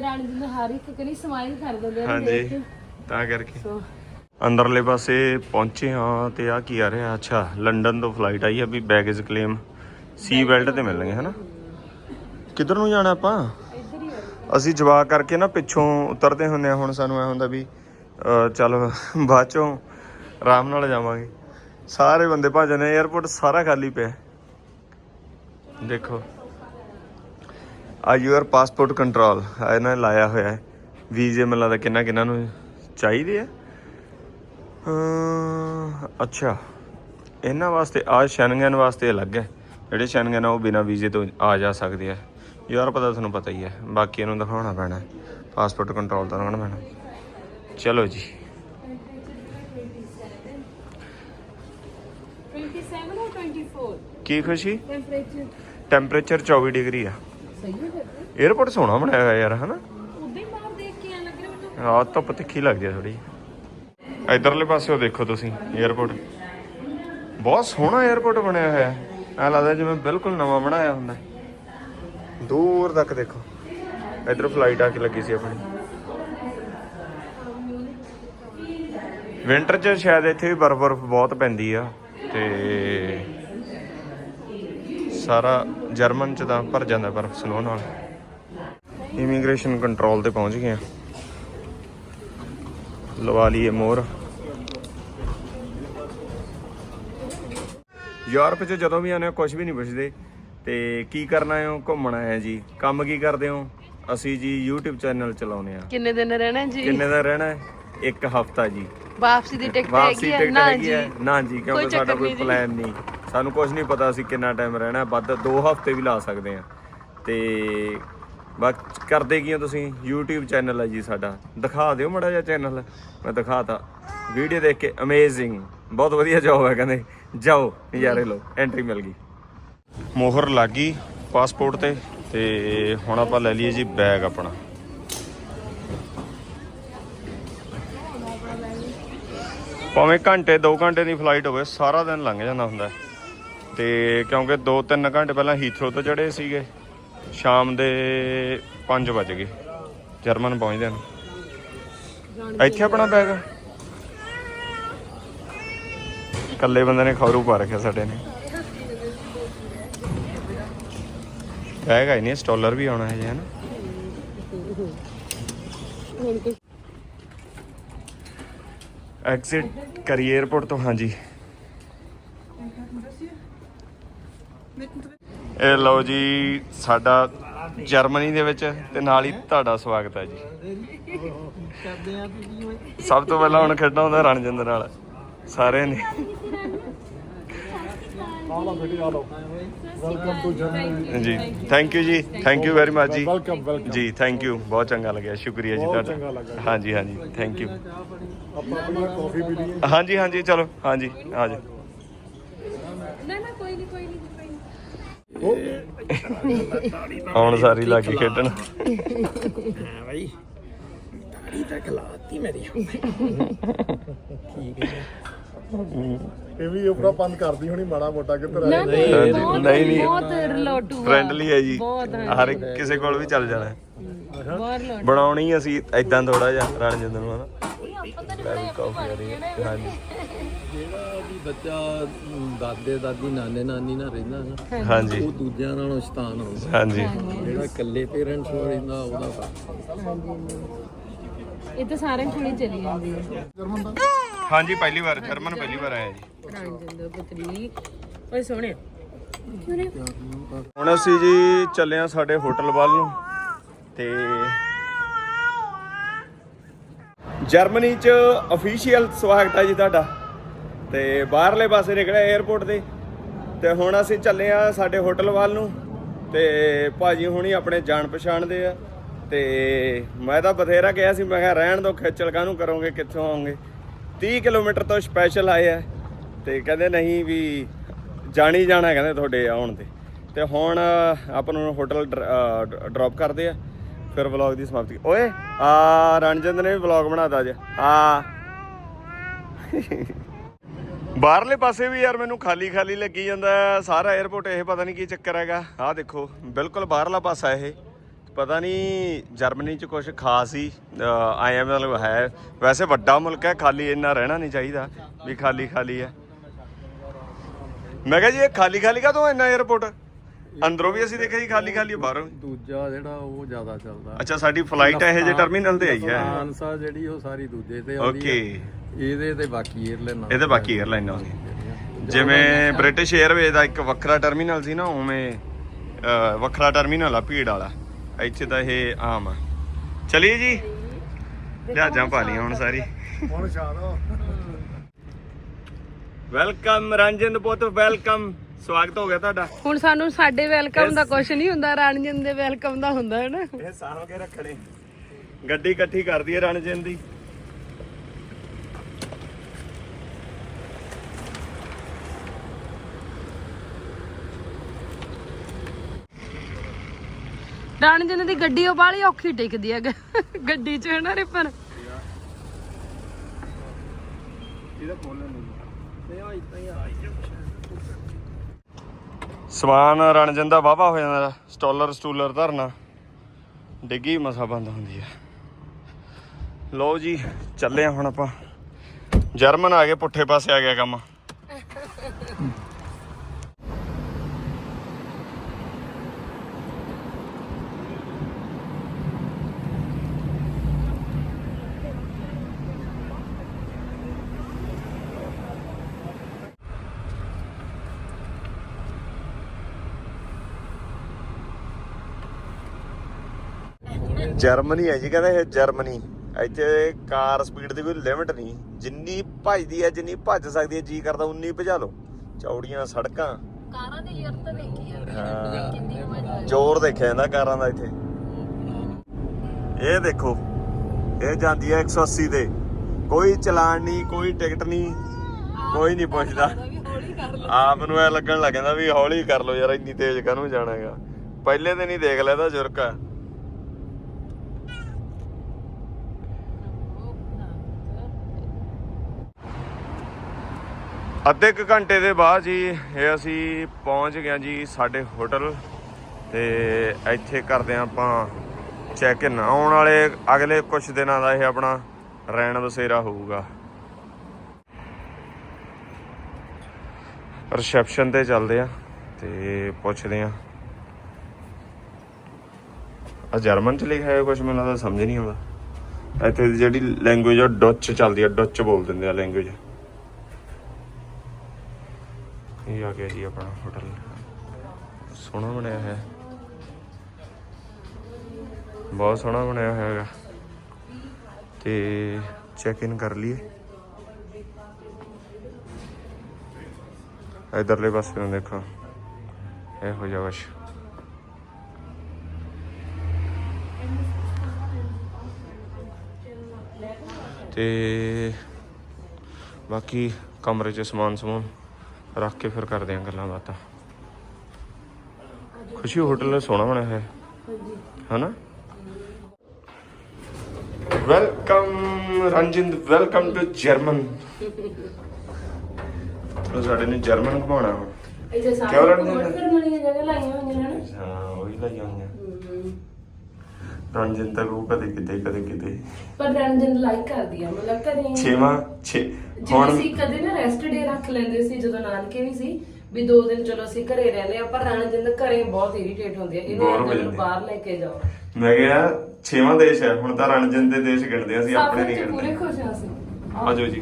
ਹਰ ਇੱਕ ਸਮਾਈਲ ਕਰ ਦਿੰਦੇ ਹਾਂਜੀ ਤਾਂ ਕਰਕੇ। ਅੰਦਰਲੇ ਪਾਸੇ ਪਹੁੰਚੇ ਹਾਂ ਤੇ ਆ ਕੀ ਆ ਰਿਹਾ? ਅੱਛਾ ਲੰਡਨ ਤੋਂ ਫਲਾਈਟ ਆਈ ਹੈ ਵੀ ਬੈਗੇਜ ਕਲੇਮ ਸੀ ਬੈਲਟ ਤੇ ਮਿਲਣਗੇ ਹਨਾ? ਕਿੱਧਰ ਨੂੰ ਜਾਣਾ ਆਪਾਂ? ਅਸੀਂ ਜਵਾਕ ਕਰਕੇ ਨਾ ਪਿੱਛੋਂ ਉਤਰਦੇ ਹੁੰਦੇ ਆ ਹੁਣ ਸਾਨੂੰ ਐ ਹੁੰਦਾ ਵੀ ਚੱਲ ਬਾਅਦ ਚੋਂ ਆਰਾਮ ਨਾਲ ਜਾਵਾਂਗੇ। ਸਾਰੇ ਬੰਦੇ ਭੱਜ ਨੇ 에어ਪੋਰਟ ਸਾਰਾ ਖਾਲੀ ਪਿਆ। ਦੇਖੋ। ਆ ਯੂਅਰ ਪਾਸਪੋਰਟ ਕੰਟਰੋਲ ਇਹਨਾਂ ਨੇ ਲਾਇਆ ਹੋਇਆ ਹੈ। ਵੀਜ਼ੇ ਮੈਨੂੰ ਲੱਗਦਾ ਕਿੰਨਾ ਕਿੰਨਾ ਨੂੰ ਚਾਹੀਦੇ ਆ। ਅੱਛਾ। ਇਹਨਾਂ ਵਾਸਤੇ ਆ ਸ਼ੈਨਗਨ ਵਾਸਤੇ ਅਲੱਗ ਹੈ। ਜਿਹੜੇ ਸ਼ੈਨਗਨ ਆ, ਉਹ ਬਿਨਾ ਵੀਜ਼ੇ ਤੋਂ ਆ ਜਾ ਸਕਦੇ ਆ। ਯਾਰ ਪਤਾ ਤੁਹਾਨੂੰ ਪਤਾ ਹੀ ਹੈ ਬਾਕੀ ਇਹਨੂੰ ਦਿਖਾਉਣਾ ਪੈਣਾ ਪਾਸਪੋਰਟ ਕੰਟਰੋਲ ਦਾ ਰਹਿਣਾ ਪੈਣਾ। ਚਲੋ ਜੀ। ਕੀ ਖੁਸ਼ੀ? ਟੈਂਪਰੇਚਰ 24 ਡਿਗਰੀ ਆ। ਸਹੀ ਹੈ 에어ਪੋਰਟ ਸੋਹਣਾ ਬਣਾਇਆ ਹੋਇਆ ਯਾਰ ਹਨਾ? ਉਦੋਂ ਹੀ ਬਾਹਰ ਦੇਖ ਕੇ ਆ ਲੱਗ ਰਿਹਾ ਮੈਨੂੰ ਹਾਂ ਧੁੱਪ ਤਿੱਖੀ ਲੱਗਦੀ ਆ ਥੋੜੀ ਇਧਰਲੇ ਪਾਸੇ ਉਹ ਦੇਖੋ ਤੁਸੀਂ 에어ਪੋਰਟ ਬਹੁਤ ਸੋਹਣਾ 에어ਪੋਰਟ ਬਣਿਆ ਹੋਇਆ। ਐ ਲੱਗਦਾ ਜਿਵੇਂ ਬਿਲਕੁਲ ਨਵਾਂ ਬਣਾਇਆ ਹੁੰਦਾ। ਦੂਰ ਤੱਕ ਦੇਖੋ। ਇਧਰ ਫਲਾਈਟ ਆ ਕੇ ਲੱਗੀ ਸੀ ਆਪਣੀ। ਵਿੰਟਰ 'ਚ ਸ਼ਾਇਦ ਇੱਥੇ ਵੀ ਬਰਫ਼ ਬਰਫ਼ ਬਹੁਤ ਪੈਂਦੀ ਆ ਤੇ ਸਾਰਾ ਜਰਮਨ 'ਚ ਤਾਂ ਭਰ ਜਾਂਦਾ ਬਰਫ਼ ਸਨੋ ਨਾਲ। ਇਮੀਗ੍ਰੇਸ਼ਨ ਕੰਟਰੋਲ ਤੇ ਪਹੁੰਚ ਗਏ ਆ। ਲਵਾ ਲਈਏ ਮੋਰ ਯੂਰਪ 'ਚ ਜਦੋਂ ਵੀ ਆਨੇ ਕੁਝ ਵੀ ਨਹੀਂ ਪੁੱਛਦੇ। ਤੇ ਕੀ ਕਰਨਾ ਹੈ? ਘੁੰਮਣਾ ਹੈ ਜੀ। ਕੰਮ ਕੀ ਕਰਦੇ ਹੋ? ਅਸੀਂ ਜੀ YouTube ਚੈਨਲ ਚਲਾਉਨੇ ਆ ਕਿੰਨੇ ਦਿਨ ਰਹਿਣਾ ਜੀ? ਕਿੰਨੇ ਦਾ ਰਹਿਣਾ ਹੈ? ਇੱਕ ਹਫਤਾ ਜੀ। ਵਾਪਸੀ ਦੀ ਟਿਕਟ ਵਾਪਸੀ ਹੈਗੀ ਹੈ ਟਿਕਟ ਨਾ ਹੈਗੀ ਜੀ। ਹੈ ਨਾ ਜੀ ਕਿਉਂਕਿ ਸਾਡਾ ਚੱਕਰ ਕੋਈ ਨਹੀਂ ਜੀ। ਪਲਾਨ ਨਹੀਂ। ਸਾਨੂੰ ਕੁਝ ਨਹੀਂ ਪਤਾ ਅਸੀਂ ਕਿੰਨਾ ਟਾਈਮ ਰਹਿਣਾ ਹੈ, ਵੱਧ 2 ਹਫ਼ਤੇ ਵੀ ਲਾ ਸਕਦੇ ਆ ਤੇ ਬਸ ਕਰਦੇ ਕੀ ਹੋ ਤੁਸੀਂ? YouTube ਚੈਨਲ ਹੈ ਜੀ ਸਾਡਾ। ਦਿਖਾ ਦਿਓ ਮੜਾ ਜਿਹਾ ਚੈਨਲ ਮੈਂ ਦਿਖਾਤਾ। ਵੀਡੀਓ ਦੇਖ ਕੇ ਅਮੇਜ਼ਿੰਗ ਬਹੁਤ ਵਧੀਆ ਜੌਬ ਹੈ ਕਹਿੰਦੇ। ਜਾਓ ਨਜ਼ਾਰੇ ਲਓ। ਐਂਟਰੀ ਮਿਲ ਗਈ। ਮੋਹਰ ਲੱਗ ਗਈ ਪਾਸਪੋਰਟ ਤੇ ਤੇ ਹੁਣ ਆਪਾਂ ਲੈ ਲਈਏ ਜੀ ਬੈਗ ਆਪਣਾ। ਭਾਵੇਂ ਘੰਟੇ 2 ਘੰਟੇ ਦੀ ਫਲਾਈਟ ਹੋਵੇ, ਸਾਰਾ ਦਿਨ ਲੰਘ ਜਾਂਦਾ ਹੁੰਦਾ। ਹੈ। ਤੇ ਕਿਉਂਕਿ 2-3 ਘੰਟੇ ਪਹਿਲਾਂ ਹੀਥਰੋ ਤੋਂ ਚੜੇ ਸੀਗੇ। ਸ਼ਾਮ ਦੇ 5 ਵਜ ਗਏ। ਜਰਮਨ ਪਹੁੰਚਦੇ ਨੂੰ। ਇੱਥੇ ਆਪਣਾ ਬੈਗ ਇਕੱਲੇ ਬੰਦੇ ਨੇ ਖੌਰੂ ਪਾ ਰੱਖਿਆ ਸਾਡੇ ਨੇ। ਹੈਗਾ ਆਈ ਨਹੀਂ ਸਟਾਲਰ ਵੀ ਆਉਣਾ ਹੈ ਜੀ ਹਨਾ? ਐਗਜ਼ਿਟ ਕਰੀ 에어ਪੋਰਟ ਤੋਂ, ਹਾਂਜੀ। ਇਹ ਲਓ ਜੀ, ਸਾਡਾ ਜਰਮਨੀ ਦੇ ਵਿੱਚ ਤੇ ਨਾਲ ਹੀ ਤੁਹਾਡਾ ਸਵਾਗਤ ਹੈ ਜੀ। ਸਭ ਤੋਂ ਪਹਿਲਾਂ ਹੁਣ ਖੇਡਣਾ ਹੁੰਦਾ ਰਣਜਿੰਦਰ ਨਾਲ, ਸਾਰਿਆਂ ਨੇ। ਜੀ ਥੈਂਕ ਯੂ ਜੀ. ਥੈਂਕ ਯੂ ਵੈਰੀ ਮਚ ਜੀ. ਵੈਲਕਮ ਵੈਲਕਮ ਜੀ ਥੈਂਕ ਯੂ ਬਹੁਤ ਚੰਗਾ ਲੱਗਿਆ ਸ਼ੁਕਰੀਆ ਜੀ ਬਹੁਤ ਚੰਗਾ ਲੱਗਾ। ਹਾਂਜੀ ਹਾਂਜੀ ਥੈਂਕ ਯੂ ਆਪਾਂ ਆਪਣਾ ਕਾਫੀ ਪੀ ਲਈਏ ਹਾਂਜੀ ਹਾਂਜੀ ਚਲੋ ਹਾਂਜੀ ਆ ਜਾਓ। ਨਾ ਨਾ ਕੋਈ ਨਹੀਂ ਕੋਈ ਨਹੀਂ ਕੋਈ ਨਹੀਂ ਹੁਣ ਸਾਰੀ ਲੱਗੀ ਖੇਡਣ। ਇਹ ਵੀ ਉਪਰਾ ਬੰਦ ਕਰਦੀ ਹੋਣੀ ਮਾੜਾ ਮੋਟਾ ਕਿੱਧਰ ਨਾ ਨਹੀਂ ਬਹੁਤ ਨਹੀਂ, ਨਹੀਂ। ਬਹੁਤ ਰਿਲੇਟਿਵ ਫ੍ਰੈਂਡਲੀ ਹੈ ਜੀ। ਬਹੁਤ। ਹਰ ਇੱਕ ਕਿਸੇ ਕੋਲ ਵੀ ਚੱਲ ਜਾਣਾ। ਹੈ। ਬਹੁਤ ਰਿਲੇਟਿਵ ਬਣਾਉਣੀ ਅਸੀਂ ਐਦਾਂ ਥੋੜਾ ਜਿਹਾ ਰਣਜਿੰਦਰ ਨੂੰ ਹਨਾ। ਵੈਰੀ ਕਾਫੀ ਆ ਰਹੀ ਹੈ ਹਾਂਜੀ। ਜਿਹੜਾ ਵੀ ਬੱਚਾ ਅਮ, ਦਾਦੇ ਦਾਦੀ ਨਾਨੇ ਨਾਨੀ ਨਾਲ ਰਹਿੰਦਾ ਨਾ ਹਾਂਜੀ। ਉਹ ਦੂਜਿਆਂ ਨਾਲੋਂ ਸ਼ੈਤਾਨ ਹੁੰਦਾ। ਹਾਂਜੀ। ਜਿਹੜਾ ਇਕੱਲੇ ਪੇਰੈਂਟਸ ਹੋ ਰਹਿੰਦਾ ਉਹਦਾ ਫ਼ਰਕ। ਇਹ ਤਾਂ ਸਾਰਿਆਂ ਕੋਲ ਹੀ ਚਲੀ ਜਾਂਦੀ ਹੈ। ਹਾਂਜੀ ਪਹਿਲੀ ਵਾਰ ਜਰਮਨ ਪਹਿਲੀ ਵਾਰ ਆਇਆ ਜੀ। ਪੁੱਤਰੀ ਓਏ ਹੁਣ ਅਸੀਂ ਜੀ ਚੱਲੇ ਆ ਸਾਡੇ ਹੋਟਲ ਵੱਲ ਨੂੰ ਤੇ ਜਰਮਨੀ ਚ ਅਫੀਸ਼ੀਅਲ ਸਵਾਗਤ ਹੈ ਜੀ ਤੁਹਾਡਾ। ਤੇ ਬਾਹਰਲੇ ਪਾਸੇ ਨਿਕਲਿਆ 에어ਪੋਰਟ ਦੇ ਤੇ ਹੁਣ ਅਸੀਂ ਚੱਲੇ ਆ ਸਾਡੇ ਹੋਟਲ ਵੱਲ ਨੂੰ ਤੇ ਭਾਜੀ ਹੁਣੀ ਆਪਣੇ ਜਾਣ ਪਛਾਣ ਦੇ ਆ। ਤੇ ਮੈਂ ਤਾਂ ਬਥੇਰਾ ਕਿਹਾ ਸੀ ਮੈਂ ਕਿਹਾ ਰਹਿਣ ਦੋ ਖੇਚਲ ਕਾਹਨੂੰ ਕਰੋਗੇ ਕਿੱਥੋਂ ਆਉਂਗੇ 30 ਕਿਲੋਮੀਟਰ ਤੋਂ ਸਪੈਸ਼ਲ ਆਏ ਆ ਤੇ ਕਹਿੰਦੇ ਨਹੀਂ ਵੀ ਜਾਣੀ ਜਾਣਾ ਕਹਿੰਦੇ ਤੁਹਾਡੇ ਆਉਣ ਤੇ। ਤੇ ਹੁਣ ਆਪਾਂ ਨੂੰ ਹੋਟਲ ਡ੍ਰੌਪ ਕਰਦੇ ਆ, ਫਿਰ ਵਲੌਗ ਦੀ ਸਮਾਪਤੀ। ਓਏ, ਆ ਰਣਜਿੰਦ ਨੇ ਵੀ ਵਲੌਗ ਬਣਾਤਾ ਅੱਜ। ਆ। ਬਾਹਰਲੇ ਪਾਸੇ ਵੀ ਯਾਰ ਮੈਨੂੰ ਖਾਲੀ ਖਾਲੀ ਲੱਗੀ ਜਾਂਦਾ, ਸਾਰਾ 에어ਪੋਰਟ ਇਹ ਪਤਾ ਨਹੀਂ ਕੀ ਚੱਕਰ ਹੈਗਾ। ਆਹ ਦੇਖੋ, ਬਿਲਕੁਲ ਬਾਹਰਲਾ ਪਾਸਾ ਇਹ। ਪਤਾ ਨਹੀਂ ਜਰਮਨੀ ਚ ਕੁਝ ਖਾਸ ਹੀ ਆਇਆ ਮਤਲਬ ਹੈ। ਵੈਸੇ ਵੱਡਾ ਮੁਲਕ ਹੈ ਖਾਲੀ ਇੰਨਾ ਰਹਿਣਾ ਨਹੀਂ ਚਾਹੀਦਾ ਵੀ ਖਾਲੀ ਖਾਲੀ ਹੈ। ਮੈਂ ਕਿਹਾ ਜੀ ਇਹ ਖਾਲੀ ਖਾਲੀ ਕਾ ਤੋਂ ਇੰਨਾ 에어ਪੋਰਟ ਅੰਦਰੋਂ ਵੀ ਅਸੀਂ ਦੇਖਿਆ ਜੀ ਖਾਲੀ ਖਾਲੀ ਬਾਹਰੋਂ ਦੂਜਾ ਜਿਹੜਾ ਉਹ ਜ਼ਿਆਦਾ ਚੱਲਦਾ। ਅੱਛਾ ਸਾਡੀ ਫਲਾਈਟ ਇਹ ਜੇ ਟਰਮੀਨਲ ਤੇ ਆਈ ਹੈ। ਆਨਸਾ ਜਿਹੜੀ ਉਹ ਸਾਰੀ ਦੂਜੇ ਤੇ ਆਉਂਦੀ ਓਕੇ। ਇਹਦੇ ਤੇ ਬਾਕੀ 에ਅਰਲਾਈਨਾਂ ਇਹਦੇ ਬਾਕੀ 에ਅਰਲਾਈਨਾਂ ਆਉਂਦੀਆਂ ਜਿਵੇਂ ਬ੍ਰਿਟਿਸ਼ 에ਅਰਵੇਜ਼ ਦਾ ਇੱਕ ਵੱਖਰਾ ਟਰਮੀਨਲ ਸੀ ਨਾ ਉਵੇਂ ਵੱਖਰਾ ਟਰਮੀਨਲ ਆ ਭੀੜ ਵਾਲਾ। ਇੱਥੇ ਤਾਂ ਇਹ ਆਮ ਆ। ਚਲਿਏ ਜੀ। ਲਿਆਜਾਂ ਪਾ ਲਈਆਂ ਹੁਣ ਸਾਰੀ। ਹੁਣ ਸ਼ਾਨ ਵੈਲਕਮ ਰੰਜਨ ਪੁੱਤ ਵੈਲਕਮ। ਸਵਾਗਤ ਹੋ ਗਿਆ ਤੁਹਾਡਾ। ਹੁਣ ਸਾਨੂੰ ਸਾਡੇ ਵੈਲਕਮ ਦਾ ਕੁਝ ਨਹੀਂ ਹੁੰਦਾ ਰਣਜਿੰਦ ਦੇ ਵੈਲਕਮ ਦਾ ਹੁੰਦਾ ਹੈ ਨਾ? ਇਹ ਸਾਂਭ ਕੇ ਰੱਖਣੇ ਗੱਡੀ ਇਕੱਠੀ ਕਰਦੀ ਹੈ ਰਣਜਨ ਦੀ। ਰਾਣਜਨ ਦੀ ਗੱਡੀ ਉਹ ਬਾਲੀ ਔਖੀ ਟਿਕਦੀ ਹੈ ਗੱਡੀ 'ਚ ਹੈ ਨਾ ਰਿਪਨ? ਸਮਾਨ ਰਣਜਨ ਦਾ ਵਾਵਾ ਹੋ ਜਾਂਦਾ। ਸਟਾਲਰ ਸਟੂਲਰ ਧਰਨਾ। ਡਿੱਗੀ ਮਸਾ ਬੰਦ ਹੁੰਦੀ ਆ। ਲਓ ਜੀ ਚੱਲੇ ਆ ਹੁਣ ਆਪਾਂ। ਜਰਮਨ ਆ ਗਏ ਪੁੱਠੇ ਪਾਸੇ ਆ ਗਿਆ ਕੰਮ। ਜਰਮਨੀ ਹੈ ਜੀ ਕਹਿੰਦੇ ਇਹ ਜਰਮਨੀ। ਇੱਥੇ ਕਾਰ ਸਪੀਡ ਦੀ ਕੋਈ ਲਿਮਟ ਨਹੀਂ। ਜਿੰਨੀ ਭੱਜਦੀ ਹੈ ਜਿੰਨੀ ਭੱਜ ਸਕਦੀ ਹੈ ਜੀ ਕਰਦਾ ਉਨੀ ਭਜਾ ਲਓ। ਚੌੜੀਆਂ ਸੜਕਾਂ। ਕਾਰਾਂ ਦੀ ਯਰਤ ਵੇਖੀ ਆ। ਹਾਂ। ਕਿੰਨੀ ਮਜ਼ਾ ਜ਼ੋਰ ਦੇਖਿਆ ਜਾਂਦਾ ਕਾਰਾਂ ਦਾ ਇੱਥੇ। ਇਹ ਦੇਖੋ ਇਹ ਜਾਂਦੀ ਹੈ 180 ਤੇ। ਕੋਈ ਚਲਾਨ ਨਹੀਂ ਕੋਈ ਟਿਕਟ ਨਹੀਂ ਕੋਈ ਨਹੀਂ ਪੁੱਛਦਾ। ਆਪ ਨੂੰ ਐ ਲੱਗਣ ਲੱਗ ਜਾਂਦਾ ਵੀ ਹੌਲੀ ਕਰ ਲਓ ਯਾਰ ਇੰਨੀ ਤੇਜ਼ ਕਾਹਨੂੰ ਜਾਣਾ ਹੈਗਾ। ਪਹਿਲੇ ਦਿਨ ਹੀ ਦੇਖ ਤਾਂ ਜੁਰਕ। ਅੱਧੇ ਕੁ ਘੰਟੇ ਦੇ ਬਾਅਦ ਜੀ ਇਹ ਅਸੀਂ ਪਹੁੰਚ ਗਏ ਜੀ ਸਾਡੇ ਹੋਟਲ ਤੇ ਇੱਥੇ ਕਰਦੇ ਹਾਂ ਆਪਾਂ ਚੈੱਕ ਇਨ ਆਉਣ ਵਾਲੇ ਅਗਲੇ ਕੁਝ ਦਿਨਾਂ ਦਾ ਇਹ ਆਪਣਾ ਰਹਿਣ ਬਸੇਰਾ ਹੋਊਗਾ। ਰਿਸੈਪਸ਼ਨ ਤੇ ਚੱਲਦੇ ਆ ਤੇ ਪੁੱਛਦੇ ਆ ਆ ਜਰਮਨ ਚ ਲਿਖਿਆ ਹੈ ਕੁਝ ਮੈਨੂੰ ਤਾਂ ਸਮਝ ਨਹੀਂ ਆਉਂਦਾ। ਇੱਥੇ ਦੀ ਜਿਹੜੀ ਲੈਂਗੁਏਜ ਆ, ਡੱਚ ਚੱਲਦੀ ਆ, ਡੱਚ ਬੋਲ ਦਿੰਦੇ ਆ ਲੈਂਗੁਏਜ ਇਹ ਆ ਗਿਆ ਜੀ ਆਪਣਾ ਹੋਟਲ ਸੋਹਣਾ ਬਣਿਆ ਹੋਇਆ। ਬਹੁਤ ਸੋਹਣਾ ਬਣਿਆ ਹੋਇਆ ਹੈਗਾ। ਤੇ ਚੈੱਕ ਇਨ ਕਰ ਲਈਏ। ਇਧਰਲੇ ਪਾਸੇ ਨੂੰ ਦੇਖੋ। ਇਹੋ ਜਿਹਾ ਕੁਛ। ਤੇ ਬਾਕੀ ਕਮਰੇ 'ਚ ਸਮਾਨ ਸਮੂਨ ਰੱਖ ਕੇ ਫਿਰ ਕਰਦੇ ਆਂ ਗੱਲਾਂ ਬਾਤਾਂ। ਖੁਸ਼ੀ ਹੋਟਲ ਸੋਹਣਾ ਬਣਿਆ ਹੈ ਹਨਾ? ਵੈਲਕਮ ਰੰਜਿੰਦ ਵੈਲਕਮ ਟੂ ਜਰਮਨ ਉਹ ਸਾਡੇ ਨੇ ਜਰਮਨ ਘੁਮਾਉਣਾ ਹੁਣ। ਇੱਥੇ ਸਾਰੇ ਘੁੰਮਣ? ਫਿਰਨ ਵਾਲੀਆਂ ਜਗ੍ਹਾ ਲਾਈਆਂ ਹੋਈਆਂ ਨਾ। ਹਾਂ ਉਹੀ ਲਾਈਆਂ ਹੋਈਆਂ। ਰੰਜਨ ਤਾਂ ਉਹ ਕਦੇ ਕਿਤੇ ਕਦੇ ਕਿਤੇ। ਪਰ ਰਣਜਨ ਲਾਈਕ ਕਰਦੀ ਆ ਮਤਲਬ ਕਦੇ ਛੇਵਾਂ ਛੇ ਹੁਣ ਅਸੀਂ ਕਦੇ ਨਾ ਰੈਸਟ ਡੇ ਰੱਖ ਲੈਂਦੇ ਸੀ ਜਦੋਂ ਨਾਨਕੇ ਵੀ ਸੀ ਵੀ ਦੋ ਦਿਨ ਚਲੋ ਅਸੀਂ ਘਰੇ ਰਹਿੰਦੇ ਆ ਪਰ ਰਣਜਨ ਘਰੇ ਬਹੁਤ ਇਰੀਟੇਟ ਹੁੰਦੀ ਆ ਇਹਨੂੰ ਰਣਜਨ। ਬਾਹਰ ਲੈ ਕੇ ਜਾਓ। ਮੈਂ ਕਿਹਾ ਛੇਵਾਂ ਦੇਸ਼ ਹੈ ਹੁਣ ਤਾਂ ਰਣਜਨ ਦੇ ਦੇਸ਼ ਗਿਣਦੇ ਆ, ਅਸੀਂ ਆਪਣੇ ਨਹੀਂ 'ਚ ਪੂਰੇ ਗਿਣਦੇ ਖੁਸ਼ ਆ ਅਸੀਂ। ਆਜੋ ਜੀ।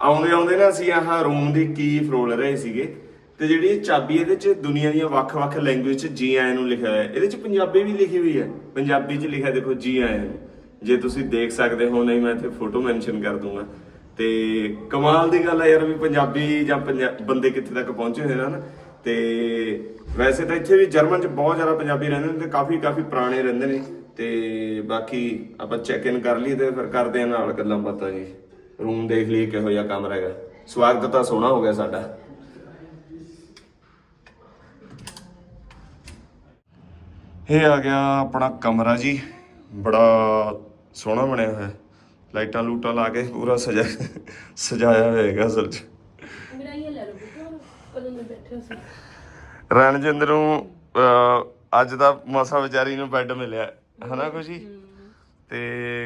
ਆਉਂਦੇ ਆਉਂਦੇ ਨਾ ਅਸੀਂ ਆਹ ਰੂਮ ਦੀ ਕੀ ਫਰੋਲ ਰਹੇ ਸੀਗੇ। ਤੇ ਜਿਹੜੀ ਇਹ ਚਾਬੀ ਇਹਦੇ ਚ ਦੁਨੀਆ ਦੀਆਂ ਵੱਖ-ਵੱਖ ਲੈਂਗੁਏਜ ਚ ਜੀ ਆਇਆਂ ਨੂੰ ਲਿਖਿਆ ਹੋਇਆ ਹੈ। ਇਹਦੇ ਚ ਪੰਜਾਬੀ ਵੀ ਲਿਖੀ ਹੋਈ ਹੈ। ਪੰਜਾਬੀ ਚ ਲਿਖਿਆ ਦੇਖੋ ਜੀ ਆਇਆਂ ਨੂੰ ਜੇ ਤੁਸੀਂ ਦੇਖ ਸਕਦੇ ਹੋ, ਨਹੀਂ, ਮੈਂ ਇੱਥੇ ਫੋਟੋ ਮੈਂਸ਼ਨ ਕਰ ਦੂੰਗਾ। ਤੇ ਕਮਾਲ ਦੀ ਗੱਲ ਹੈ ਯਾਰ ਵੀ ਪੰਜਾਬੀ ਜਾਂ ਪੰਜਾ- ਬੰਦੇ ਕਿੱਥੇ ਤੱਕ ਪਹੁੰਚੇ ਹੋਏ ਹਨ? ਤੇ ਵੈਸੇ ਤਾਂ ਇੱਥੇ ਵੀ ਜਰਮਨ ਚ ਬਹੁਤ ਜ਼ਿਆਦਾ ਪੰਜਾਬੀ ਰਹਿੰਦੇ ਨੇ ਤੇ ਕਾਫੀ ਕਾਫੀ ਪੁਰਾਣੇ ਰਹਿੰਦੇ ਨੇ। ਤੇ ਬਾਕੀ ਆਪਾਂ ਚੈੱਕ ਇਨ ਕਰ ਲਈ ਤੇ ਫਿਰ ਕਰਦੇ ਆ ਨਾਲ ਗੱਲਾਂ ਬਾਤਾਂ ਜੀ। ਰੂਮ ਦੇਖ ਲਈ ਕਿਹੋ ਜਿਹਾ ਕਮਰਾ ਹੈਗਾ। ਸਵਾਗਤ ਤਾਂ ਸੋਹਣਾ ਹੋ ਗਿਆ ਸਾਡਾ। ਇਹ ਆ ਗਿਆ ਆਪਣਾ ਕਮਰਾ ਜੀ। ਬੜਾ ਸੋਹਣਾ ਬਣਿਆ ਹੋਇਆ। ਹੈ। ਲਾਈਟਾਂ ਲੂਟਾਂ ਲਾ ਕੇ ਪੂਰਾ ਸਜਾ ਸਜਾਇਆ ਹੋਇਆ ਹੈਗਾ ਅਸਲ 'ਚ। ਰਣਜਿੰਦਰ ਨੂੰ ਅੱਜ ਦਾ ਮਸਾ ਵਿਚਾਰੀ ਨੂੰ ਬੈੱਡ ਮਿਲਿਆ। ਹਨਾ ਖੁਸ਼ੀ? ਤੇ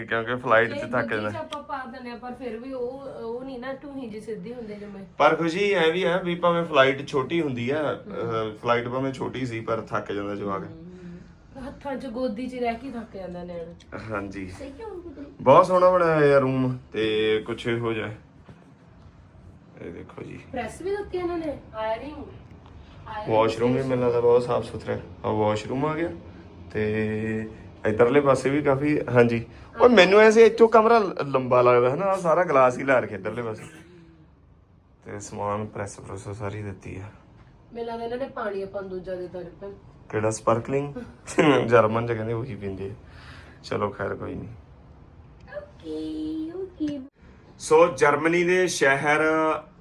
ਕਿਉਂਕਿ ਫਲਾਈਟ 'ਚ ਥੱਕ ਜਾਂਦਾ। ਆਪਾਂ ਪਾ ਦਿੰਦੇ ਆ ਪਰ ਫਿਰ ਵੀ ਉਹ ਉਹ ਨਹੀਂ ਨਾ ਟੂਹੀ ਜੀ ਸਿੱਧੀ ਹੁੰਦੇ ਜਿਵੇਂ। ਪਰ ਖੁਸ਼ੀ ਐ ਵੀ ਹੈ ਵੀ ਭਾਵੇਂ ਫਲਾਈਟ ਛੋਟੀ ਹੁੰਦੀ ਆ ਫਲਾਈਟ ਭਾਵੇਂ ਛੋਟੀ ਸੀ ਪਰ ਥੱਕ ਜਾਂਦਾ ਜਵਾਕ। ਹੱਥਾਂ 'ਚ ਗੋਦੀ 'ਚ ਰਹਿ ਕੇ ਥੱਕ ਜਾਂਦਾ ਨਿਆਣਾ। ਹਾਂਜੀ। ਸਹੀ ਕਿਉਂ ਬੁੱਧੂ ਬਹੁਤ ਸੋਹਣਾ ਬਣਾਇਆ ਯਾਰ ਰੂਮ ਤੇ ਕੁਛ ਹੋ ਜਾਏ ਇਹ ਦੇਖੋ ਜੀ। ਪ੍ਰੈਸ ਵੀ ਦਿੱਤੀ ਇਹਨਾਂ ਨੇ ਆਇਰਿੰਗ ਵਾਸ਼ਰੂਮ ਵੀ ਮੈਨੂੰ ਲੱਗਦਾ ਬਹੁਤ ਸਾਫ਼ ਸੁਥਰਾ ਹੈ। ਆ ਵਾਸ਼ਰੂਮ ਆ ਗਿਆ ਤੇ ਇਧਰਲੇ ਪਾਸੇ ਵੀ ਕਾਫੀ ਹਾਂਜੀ। ਉਹ ਮੈਨੂੰ ਐਸੇ ਇੱਥੋਂ ਕਮਰਾ ਲ- ਲੰਬਾ ਲੱਗਦਾ ਹੈ ਨਾ ਆਹ ਸਾਰਾ ਗਲਾਸ ਹੀ ਲਾ ਰੱਖਿਆ ਇਧਰਲੇ ਪਾਸੇ। ਤੇ ਸਮਾਨ ਪ੍ਰੈਸ ਪ੍ਰੈਸ ਸਾਰੀ ਦਿੱਤੀ ਆ। ਮੈਨੂੰ ਲੱਗਦਾ ਇਹਨਾਂ ਨੇ ਪਾਣੀ ਆਪਾਂ ਨੂੰ ਦੂਜਾ ਦਿੱਤਾ ਰਿਪਨ ਕਿਹੜਾ ਸਪਾਰਕਲਿੰਗ ਜਰਮਨ ਚ ਕਹਿੰਦੇ ਉਹੀ ਪੀਂਦੇ ਆ। ਚਲੋ ਖੈਰ, ਕੋਈ ਨਹੀਂ ਓਕੇ ਓਕੇ ਸੋ ਜਰਮਨੀ ਦੇ ਸ਼ਹਿਰ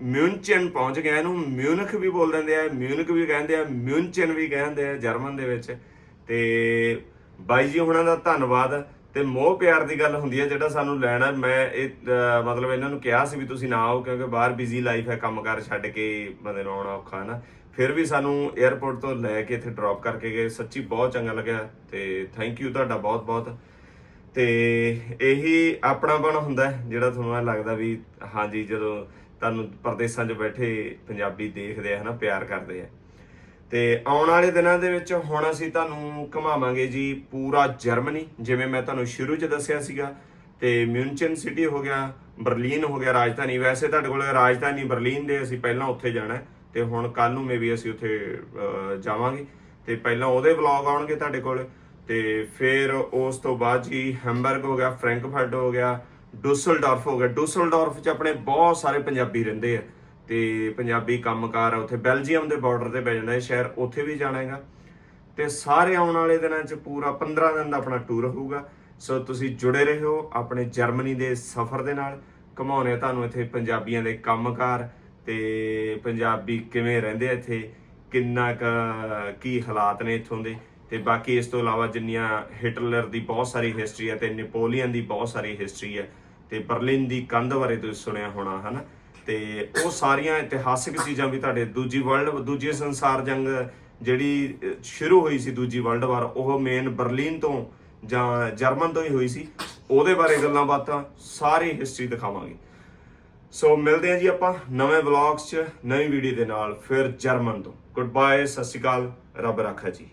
ਮਿਊਨਚਨ ਪਹੁੰਚ ਗਏ ਇਹਨੂੰ ਮਿਊਨਖ ਵੀ ਬੋਲ ਦਿੰਦੇ ਆ ਮਿਊਨਿਕ ਵੀ ਕਹਿੰਦੇ ਆ, ਮਿਊਨਚਨ ਵੀ ਕਹਿੰਦੇ ਆ ਜਰਮਨ ਦੇ ਵਿੱਚ। ਤੇ ਬਾਈ ਜੀ ਉਹਨਾਂ ਦਾ ਧੰਨਵਾਦ। ਤੇ ਮੋਹ ਪਿਆਰ ਦੀ ਗੱਲ ਹੁੰਦੀ ਹੈ ਜਿਹੜਾ ਸਾਨੂੰ ਲੈਣਾ। ਮੈਂ ਇਹ ਮਤਲਬ ਇਹਨਾਂ ਨੂੰ ਕਿਹਾ ਸੀ ਵੀ ਤੁਸੀਂ ਨਾ ਆਓ, ਕਿਉਂਕਿ ਬਾਹਰ ਬਿਜ਼ੀ ਲਾਈਫ ਹੈ ਕੰਮਕਾਰ ਛੱਡ ਕੇ ਬੰਦੇ ਨੂੰ ਆਉਣਾ ਔਖਾ ਹੈ ਨਾ ਫਿਰ ਵੀ ਸਾਨੂੰ 에ਅਰਪੋਰਟ ਤੋਂ ਲੈ ਕੇ ਇੱਥੇ ਡ੍ਰੌਪ ਕਰਕੇ ਗਏ। ਸੱਚੀ ਬਹੁਤ ਚੰਗਾ ਲੱਗਿਆ ਤੇ ਥੈਂਕ ਯੂ ਤੁਹਾਡਾ ਬਹੁਤ ਬਹੁਤ ਤੇ ਇਹੀ ਆਪਣਾਪਣ ਹੁੰਦਾ ਜਿਹੜਾ ਤੁਹਾਨੂੰ ਐਂ ਲੱਗਦਾ ਵੀ ਹਾਂਜੀ, ਜਦੋਂ ਤੁਹਾਨੂੰ ਪਰਦੇਸਾਂ 'ਚ ਬੈਠੇ ਪੰਜਾਬੀ ਦੇਖਦੇ ਆ, ਹਨਾ, ਪਿਆਰ ਕਰਦੇ ਆ। ਤੇ ਆਉਣ ਵਾਲੇ ਦਿਨਾਂ ਦੇ ਵਿੱਚ ਹੁਣ ਅਸੀਂ ਤੁਹਾਨੂੰ ਘੁਮਾਵਾਂਗੇ ਜੀ ਪੂਰਾ ਜਰਮਨੀ। ਜਿਵੇਂ ਮੈਂ ਤੁਹਾਨੂੰ ਸ਼ੁਰੂ 'ਚ ਦੱਸਿਆ ਸੀਗਾ, ਤੇ ਮਿਊਨਚਨ ਸਿਟੀ ਹੋ ਗਿਆ, ਬਰਲਿਨ ਹੋ ਗਿਆ, ਰਾਜਧਾਨੀ। ਵੈਸੇ ਤੁਹਾਡੇ ਕੋਲ ਰਾਜਧਾਨੀ ਬਰਲਿਨ ਦੇ, ਅਸੀਂ ਪਹਿਲਾਂ ਉੱਥੇ ਜਾਣਾ ਹੈ। ਤੇ ਹੁਣ ਕੱਲ ਨੂੰ ਮੇਬੀ ਅਸੀਂ ਉੱਥੇ ਜਾਵਾਂਗੇ। ਤੇ ਪਹਿਲਾਂ ਉਹਦੇ ਵਲੌਗ ਆਉਣਗੇ ਤੁਹਾਡੇ ਕੋਲ। ਤੇ ਫਿਰ ਉਸ ਤੋਂ ਬਾਅਦ ਜੀ ਹੈਮਬਰਗ ਹੋ ਗਿਆ ਫ੍ਰੈਂਕਫਰਟ ਹੋ ਗਿਆ ਡੁਸਲਡੋਰਫ ਹੋ ਗਿਆ। ਡੁਸਲਡੋਰਫ 'ਚ ਆਪਣੇ ਬਹੁਤ ਸਾਰੇ ਪੰਜਾਬੀ ਰਹਿੰਦੇ ਆ। ਤੇ ਪੰਜਾਬੀ ਕੰਮਕਾਰ ਆ ਉੱਥੇ। ਬੈਲਜੀਅਮ ਦੇ ਬਾਰਡਰ ਤੇ ਪੈ ਜਾਂਦਾ ਇਹ ਸ਼ਹਿਰ। ਉੱਥੇ ਵੀ ਜਾਣਾ ਹੈਗਾ। ਤੇ ਸਾਰੇ ਆਉਣ ਵਾਲੇ ਦਿਨਾਂ 'ਚ ਪੂਰਾ 15 ਦਿਨ ਦਾ ਆਪਣਾ ਟੂਰ ਹੋਊਗਾ। ਸੋ ਤੁਸੀਂ ਜੁੜੇ ਰਹੋ ਆਪਣੇ ਜਰਮਨੀ ਦੇ ਸਫ਼ਰ ਦੇ ਨਾਲ। ਘਮਾਉਣੇ ਤੁਹਾਨੂੰ ਇੱਥੇ ਪੰਜਾਬੀਆਂ ਦੇ ਕੰਮਕਾਰ। ਤੇ ਪੰਜਾਬੀ ਕਿਵੇਂ ਰਹਿੰਦੇ ਆ ਇੱਥੇ? ਕਿੰਨਾ ਕੁ, ਕੀ ਹਾਲਾਤ ਨੇ ਇੱਥੋਂ ਦੇ? ਤੇ ਬਾਕੀ ਇਸ ਤੋਂ ਇਲਾਵਾ ਜਿੰਨੀਆਂ ਹਿਟਲਰ ਦੀ ਬਹੁਤ ਸਾਰੀ ਹਿਸਟਰੀ ਹੈ ਤੇ ਨੈਪੋਲੀਅਨ ਦੀ ਬਹੁਤ ਸਾਰੀ ਹਿਸਟਰੀ ਹੈ ਤੇ ਬਰਲਿਨ ਦੀ ਕੰਧ ਬਾਰੇ ਤੁਸੀਂ ਸੁਣਿਆ ਹੋਣਾ, ਹਨਾ? ਤੇ ਉਹ ਸਾਰੀਆਂ ਇਤਿਹਾਸਿਕ ਚੀਜ਼ਾਂ ਵੀ ਤੁਹਾਡੇ ਦੂਜੀ ਵਰਲਡ ਦੂਜੇ ਸੰਸਾਰ ਜੰਗ ਜਿਹੜੀ ਸ਼ੁਰੂ ਹੋਈ ਸੀ ਦੂਜੀ ਵਰਲਡ ਵਾਰ ਉਹ ਮੇਨ ਬਰਲਿਨ ਤੋਂ ਜਾਂ ਜਰਮਨ ਤੋਂ ਹੀ ਹੋਈ ਸੀ। ਉਹਦੇ ਬਾਰੇ ਗੱਲਾਂ ਬਾਤਾਂ, ਸਾਰੀ ਹਿਸਟਰੀ ਦਿਖਾਵਾਂਗੇ। ਸੋ ਮਿਲਦੇ ਹਾਂ ਜੀ ਆਪਾਂ ਨਵੇਂ ਵਲੌਗਸ 'ਚ, ਨਵੀਂ ਵੀਡੀਓ ਦੇ ਨਾਲ, ਫਿਰ ਜਰਮਨ ਤੋਂ। ਗੁੱਡ ਬਾਏ ਸਤਿ ਸ਼੍ਰੀ ਅਕਾਲ, ਰੱਬ ਰਾਖਾ ਜੀ।